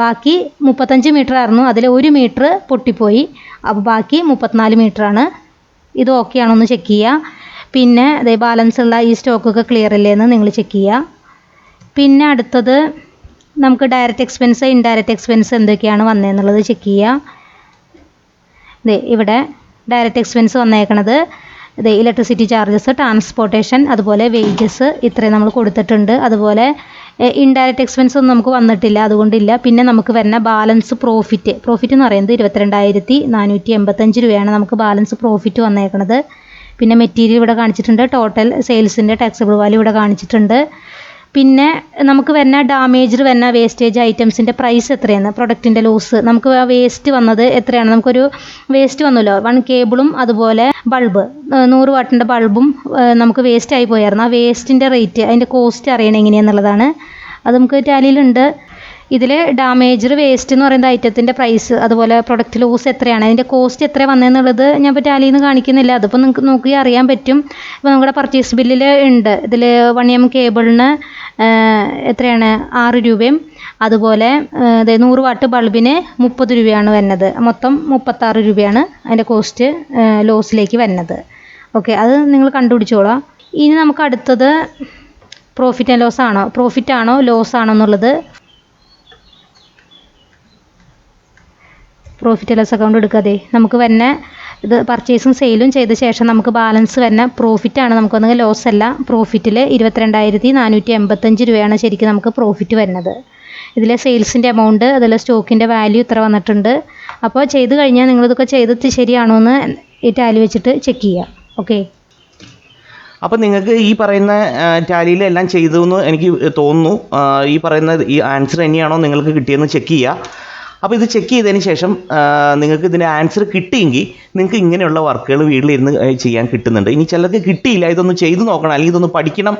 ബാക്കി മുപ്പത്തഞ്ച് മീറ്റർ ആയിരുന്നു. അതിൽ ഒരു മീറ്റർ പൊട്ടിപ്പോയി. അപ്പോൾ ബാക്കി മുപ്പത്തിനാല് മീറ്ററാണ് ഇത് ഓക്കെ ആണോ എന്ന് ചെക്ക് ചെയ്യുക പിന്നെ അതേ ബാലൻസ് ഉള്ള ഈ സ്റ്റോക്കൊക്കെ ക്ലിയർ അല്ലേ എന്ന് നിങ്ങൾ ചെക്ക് ചെയ്യുക പിന്നെ അടുത്തത് നമുക്ക് ഡയറക്റ്റ് എക്സ്പെൻസ് ഇൻഡയറക്റ്റ് എക്സ്പെൻസ് എന്തൊക്കെയാണ് വന്നതെന്നുള്ളത് ചെക്ക് ചെയ്യുക ഇവിടെ ഡയറക്റ്റ് എക്സ്പെൻസ് വന്നേക്കണത് ഇത് ഇലക്ട്രിസിറ്റി ചാർജസ് ട്രാൻസ്പോർട്ടേഷൻ അതുപോലെ വേജസ് ഇത്രയും നമ്മൾ കൊടുത്തിട്ടുണ്ട്. അതുപോലെ ഇൻഡയറക്റ്റ് എക്സ്പെൻസ് ഒന്നും നമുക്ക് വന്നിട്ടില്ല അതുകൊണ്ടില്ല. പിന്നെ നമുക്ക് വരുന്ന ബാലൻസ് പ്രോഫിറ്റ് പ്രോഫിറ്റ് എന്ന് പറയുന്നത് ഇരുപത്തിരണ്ടായിരത്തി നാനൂറ്റി എൺപത്തഞ്ച് രൂപയാണ് നമുക്ക് ബാലൻസ് പ്രോഫിറ്റ് വന്നേക്കുന്നത് പിന്നെ മെറ്റീരിയൽ ഇവിടെ കാണിച്ചിട്ടുണ്ട് ടോട്ടൽ സെയിൽസിന്റെ ടാക്സബിൾ വാല്യൂ ഇവിടെ കാണിച്ചിട്ടുണ്ട്. പിന്നെ നമുക്ക് വരുന്ന ഡാമേജ് വരുന്ന വേസ്റ്റേജ് ഐറ്റംസിന്റെ പ്രൈസ് എത്രയാണ്? പ്രൊഡക്റ്റിന്റെ ലോസ് നമുക്ക് ആ വേസ്റ്റ് വന്നത് എത്രയാണ്? നമുക്കൊരു വേസ്റ്റ് വന്നല്ലോ. വൺ കേബിളും അതുപോലെ ബൾബ് നൂറ് വാട്ടിന്റെ ബൾബും നമുക്ക് വേസ്റ്റ് ആയി പോയായിരുന്നു. ആ വേസ്റ്റിന്റെ റേറ്റ് അതിന്റെ കോസ്റ്റ് അറിയണം എങ്ങനെയാണെന്നുള്ളതാണ് അത് നമുക്ക് ടാലിയിലുണ്ട് ഇതിൽ ഡാമേജ് വേസ്റ്റ് എന്ന് പറയുന്ന ഐറ്റത്തിന്റെ പ്രൈസ് അതുപോലെ പ്രൊഡക്റ്റ് ലോസ് എത്രയാണ് അതിന്റെ കോസ്റ്റ് എത്ര വന്നതെന്നുള്ളത് ഞാൻ ഇപ്പോൾ ടാലിയിൽ നിന്ന് കാണിക്കുന്നില്ല. അതിപ്പോൾ നിങ്ങൾക്ക് നോക്കി അറിയാൻ പറ്റും. ഇപ്പോൾ നമ്മുടെ പർച്ചേസ് ബില്ലിൽ ഉണ്ട്. ഇതിൽ വൺ എം കേബിളിന് എത്രയാണ്? ആറ് രൂപയും. അതുപോലെ നൂറ് വാട്ട് ബൾബിന് മുപ്പത് രൂപയാണ് വരുന്നത് മൊത്തം മുപ്പത്താറ് രൂപയാണ് അതിന്റെ കോസ്റ്റ് ലോസിലേക്ക് വരുന്നത് ഓക്കെ അത് നിങ്ങൾ കണ്ടുപിടിച്ചോളാം. ഇനി നമുക്ക് അടുത്തത് പ്രോഫിറ്റ് ആൻഡ് ലോസ് ആണോ? പ്രോഫിറ്റ് ആണോ ലോസ് ആണോ എന്നുള്ളത് പ്രോഫിറ്റ് ലോസ് അക്കൗണ്ട് എടുക്കാതെ നമുക്ക് വരുന്ന ഇത് പർച്ചേസും സെയിലും ചെയ്ത ശേഷം നമുക്ക് ബാലൻസ് വരുന്ന പ്രോഫിറ്റാണ് നമുക്കൊന്നെങ്കിൽ ലോസ് അല്ല പ്രോഫിറ്റിൽ ഇരുപത്തിരണ്ടായിരത്തി നാനൂറ്റി എൺപത്തഞ്ച് രൂപയാണ് ശരിക്കും നമുക്ക് പ്രോഫിറ്റ് വരുന്നത്. ഇതിലെ സെയിൽസിന്റെ എമൗണ്ട് അതിലെ സ്റ്റോക്കിന്റെ വാല്യൂ ഇത്ര വന്നിട്ടുണ്ട്. അപ്പോൾ ചെയ്ത് കഴിഞ്ഞാൽ നിങ്ങളിതൊക്കെ ചെയ്ത് ശരിയാണോ എന്ന് ഈ ടാലി വെച്ചിട്ട് ചെക്ക് ചെയ്യുക ഓക്കെ അപ്പോൾ നിങ്ങൾക്ക് ഈ പറയുന്ന ടാലിയിൽ എല്ലാം ചെയ്തു എന്ന് എനിക്ക് തോന്നുന്നു. ഈ പറയുന്ന ഈ ആൻസർ തന്നെയാണോ നിങ്ങൾക്ക് കിട്ടിയെന്ന് ചെക്ക് ചെയ്യുക അപ്പോൾ ഇത് ചെക്ക് ചെയ്തതിന് ശേഷം നിങ്ങൾക്ക് ഇതിന്റെ ആൻസർ കിട്ടിയെങ്കിൽ നിങ്ങൾക്ക് ഇങ്ങനെയുള്ള വർക്കുകൾ വീട്ടിലിരുന്ന് ചെയ്യാൻ കിട്ടുന്നുണ്ട്. ഇനി ചിലർക്ക് കിട്ടിയില്ല ഇതൊന്ന് ചെയ്തു നോക്കണം അല്ലെങ്കിൽ ഇതൊന്ന് പഠിക്കണം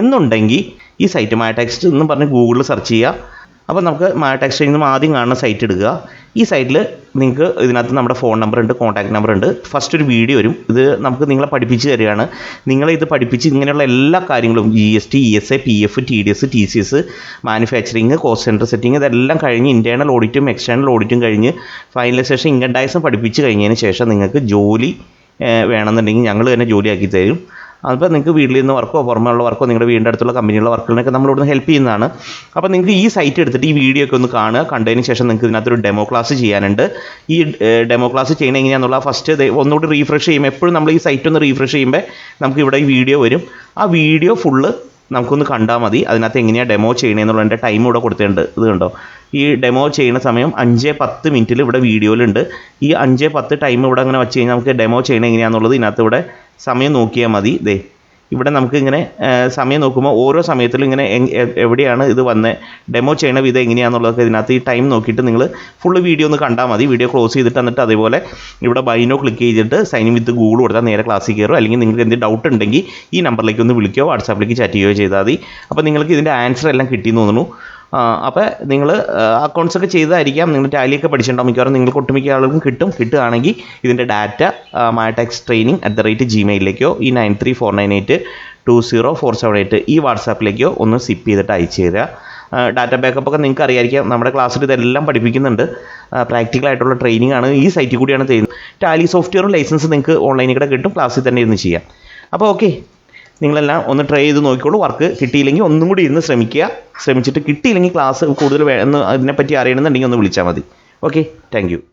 എന്നുണ്ടെങ്കിൽ ഈ സൈറ്റ് മായ ടെക്സ്റ്റ് എന്ന് പറഞ്ഞ് ഗൂഗിളിൽ സെർച്ച് ചെയ്യുക. അപ്പോൾ നമുക്ക് മായ ടെക്സ്റ്റ് നിന്നും ആദ്യം കാണുന്ന സൈറ്റ് എടുക്കുക ഈ സൈഡിൽ നിങ്ങൾക്ക് ഇതിനകത്ത് നമ്മുടെ ഫോൺ നമ്പർ ഉണ്ട് കോൺടാക്ട് നമ്പർ ഉണ്ട്. ഫസ്റ്റ് ഒരു വീഡിയോ വരും. ഇത് നമുക്ക് നിങ്ങളെ പഠിപ്പിച്ച് തരികയാണ്. നിങ്ങളെ ഇത് പഠിപ്പിച്ച് ഇങ്ങനെയുള്ള എല്ലാ കാര്യങ്ങളും G S T E S A P F T D S T C S manufacturing cost centre setting ഇതെല്ലാം കഴിഞ്ഞ് ഇന്റേർണൽ ഓഡിറ്റും എക്സ്റ്റേണൽ ഓഡിറ്റും കഴിഞ്ഞ് ഫൈനലൈസേഷൻ ഇൻകം ടാക്സും പഠിപ്പിച്ച് കഴിഞ്ഞതിന് ശേഷം നിങ്ങൾക്ക് ജോലി വേണമെന്നുണ്ടെങ്കിൽ ഞങ്ങൾ തന്നെ ജോലിയാക്കി തരും. അപ്പോൾ നിങ്ങൾക്ക് വീട്ടിൽ നിന്ന് വർക്കോ പുറമെയുള്ള വർക്കോ നിങ്ങളുടെ വീടിന്റെ അടുത്തുള്ള കമ്പനിയുള്ള വർക്കുകളൊക്കെ നമ്മൾ ഇവിടുന്ന് ഹെൽപ്പ് ചെയ്യുന്നതാണ്. അപ്പോൾ നിങ്ങൾക്ക് ഈ സൈറ്റ് എടുത്തിട്ട് ഈ വീഡിയോ ഒക്കെ ഒന്ന് കാണുക. കണ്ടതിന് ശേഷം നിങ്ങൾക്ക് ഇതിനകത്തൊരു ഡെമോ ക്ലാസ് ചെയ്യാനുണ്ട്. ഈ ഡെമോ ക്ലാസ് ചെയ്യണത് എങ്ങനെയാണെന്നുള്ള ഫസ്റ്റ് ഒന്നുകൂടി റീഫ്രഷ് ചെയ്യുമ്പോൾ എപ്പോഴും നമ്മൾ ഈ സൈറ്റ് ഒന്ന് റീഫ്രഷ് ചെയ്യുമ്പോൾ നമുക്ക് ഇവിടെ ഈ വീഡിയോ വരും. ആ വീഡിയോ ഫുള്ള് നമുക്കൊന്ന് കണ്ടാൽ മതി. അതിനകത്ത് എങ്ങനെയാണ് ഡെമോ ചെയ്യണമെന്നുള്ളതിന്റെ ടൈം ഇവിടെ കൊടുത്തിട്ടുണ്ട്. ഇത് കണ്ടോ? ഈ ഡെമോ ചെയ്യുന്ന സമയം അഞ്ച് പത്ത് മിനിറ്റിൽ ഇവിടെ വീഡിയോയിലുണ്ട് ഈ അഞ്ച് പത്ത് ടൈം ഇവിടെ അങ്ങനെ വെച്ച് കഴിഞ്ഞാൽ നമുക്ക് ഡെമോ ചെയ്യണേ എങ്ങനെയാണെന്നുള്ളത് ഇതിനകത്ത് ഇവിടെ സമയം നോക്കിയാൽ മതി. ദേ ഇവിടെ നമുക്ക് ഇങ്ങനെ സമയം നോക്കുമ്പോൾ ഓരോ സമയത്തിലും ഇങ്ങനെ എവിടെയാണ് ഇത് വന്നത് ഡെമോ ചെയ്യണ വിധം എങ്ങനെയാണെന്നുള്ളതൊക്കെ ഇതിനകത്ത് ഈ ടൈം നോക്കിയിട്ട് നിങ്ങൾ ഫുൾ വീഡിയോ ഒന്ന് കണ്ടാൽ മതി. വീഡിയോ ക്ലോസ് ചെയ്തിട്ട് എന്നിട്ട് അതേപോലെ ഇവിടെ ബൈനോ ക്ലിക്ക് ചെയ്തിട്ട് സൈൻ വിത്ത് ഗൂഗിൾ കൊടുത്താൽ നേരെ ക്ലാസ്സിൽ കയറും. അല്ലെങ്കിൽ നിങ്ങൾക്ക് എന്തെങ്കിലും ഡൗട്ട് ഉണ്ടെങ്കിൽ ഈ നമ്പറിലേക്ക് ഒന്ന് വിളിക്കുകയോ വാട്സാപ്പിലേക്ക് ചാറ്റ് ചെയ്യുകയോ ചെയ്താൽ മതി. അപ്പോൾ നിങ്ങൾക്ക് ഇതിന്റെ ആൻസർ എല്ലാം കിട്ടിയെന്ന് തോന്നുന്നു. അപ്പോൾ നിങ്ങൾ അക്കൗണ്ട്സ് ഒക്കെ ചെയ്തായിരിക്കാം. നിങ്ങൾ ടാലിയൊക്കെ പഠിച്ചിട്ടുണ്ടാവും. മിക്കവാറും നിങ്ങൾക്ക് ഒട്ടുമിക്ക ആളുകൾക്കും കിട്ടും. കിട്ടുകയാണെങ്കിൽ ഇതിന്റെ data Maya tax training at the rate ജിമെയിലേക്കോ ഈ nine three four nine eight two zero four seven eight ഈ വാട്സാപ്പിലേക്കോ ഒന്ന് സിപ്പ് ചെയ്തിട്ട് അയച്ചു തരിക. ഡാറ്റ ബാക്കപ്പ് ഒക്കെ നിങ്ങൾക്ക് അറിയാമായിരിക്കാം നമ്മുടെ ക്ലാസ്സിൽ ഇതെല്ലാം പഠിപ്പിക്കുന്നുണ്ട്. പ്രാക്ടിക്കൽ ആയിട്ടുള്ള ട്രെയിനിങ് ആണ് ഈ സൈറ്റിൽ കൂടിയാണ് ചെയ്യുന്നത്. ടാലി സോഫ്റ്റ്വെയറും ലൈസൻസ് നിങ്ങൾക്ക് ഓൺലൈനിൽ കൂടെ കിട്ടും. ക്ലാസ്സിൽ തന്നെ ഇരുന്ന് ചെയ്യാം. അപ്പോൾ ഓക്കെ നിങ്ങളെല്ലാം ഒന്ന് ട്രൈ ചെയ്ത് നോക്കിക്കോളൂ. വർക്ക് കിട്ടിയില്ലെങ്കിൽ ഒന്നും കൂടി ഇരുന്ന് ശ്രമിക്കുക. ശ്രമിച്ചിട്ട് കിട്ടിയില്ലെങ്കിൽ ക്ലാസ് കൂടുതൽ വേണമെന്ന് അതിനെപ്പറ്റി അറിയണമെന്നുണ്ടെങ്കിൽ ഒന്ന് വിളിച്ചാൽ മതി. Okay thank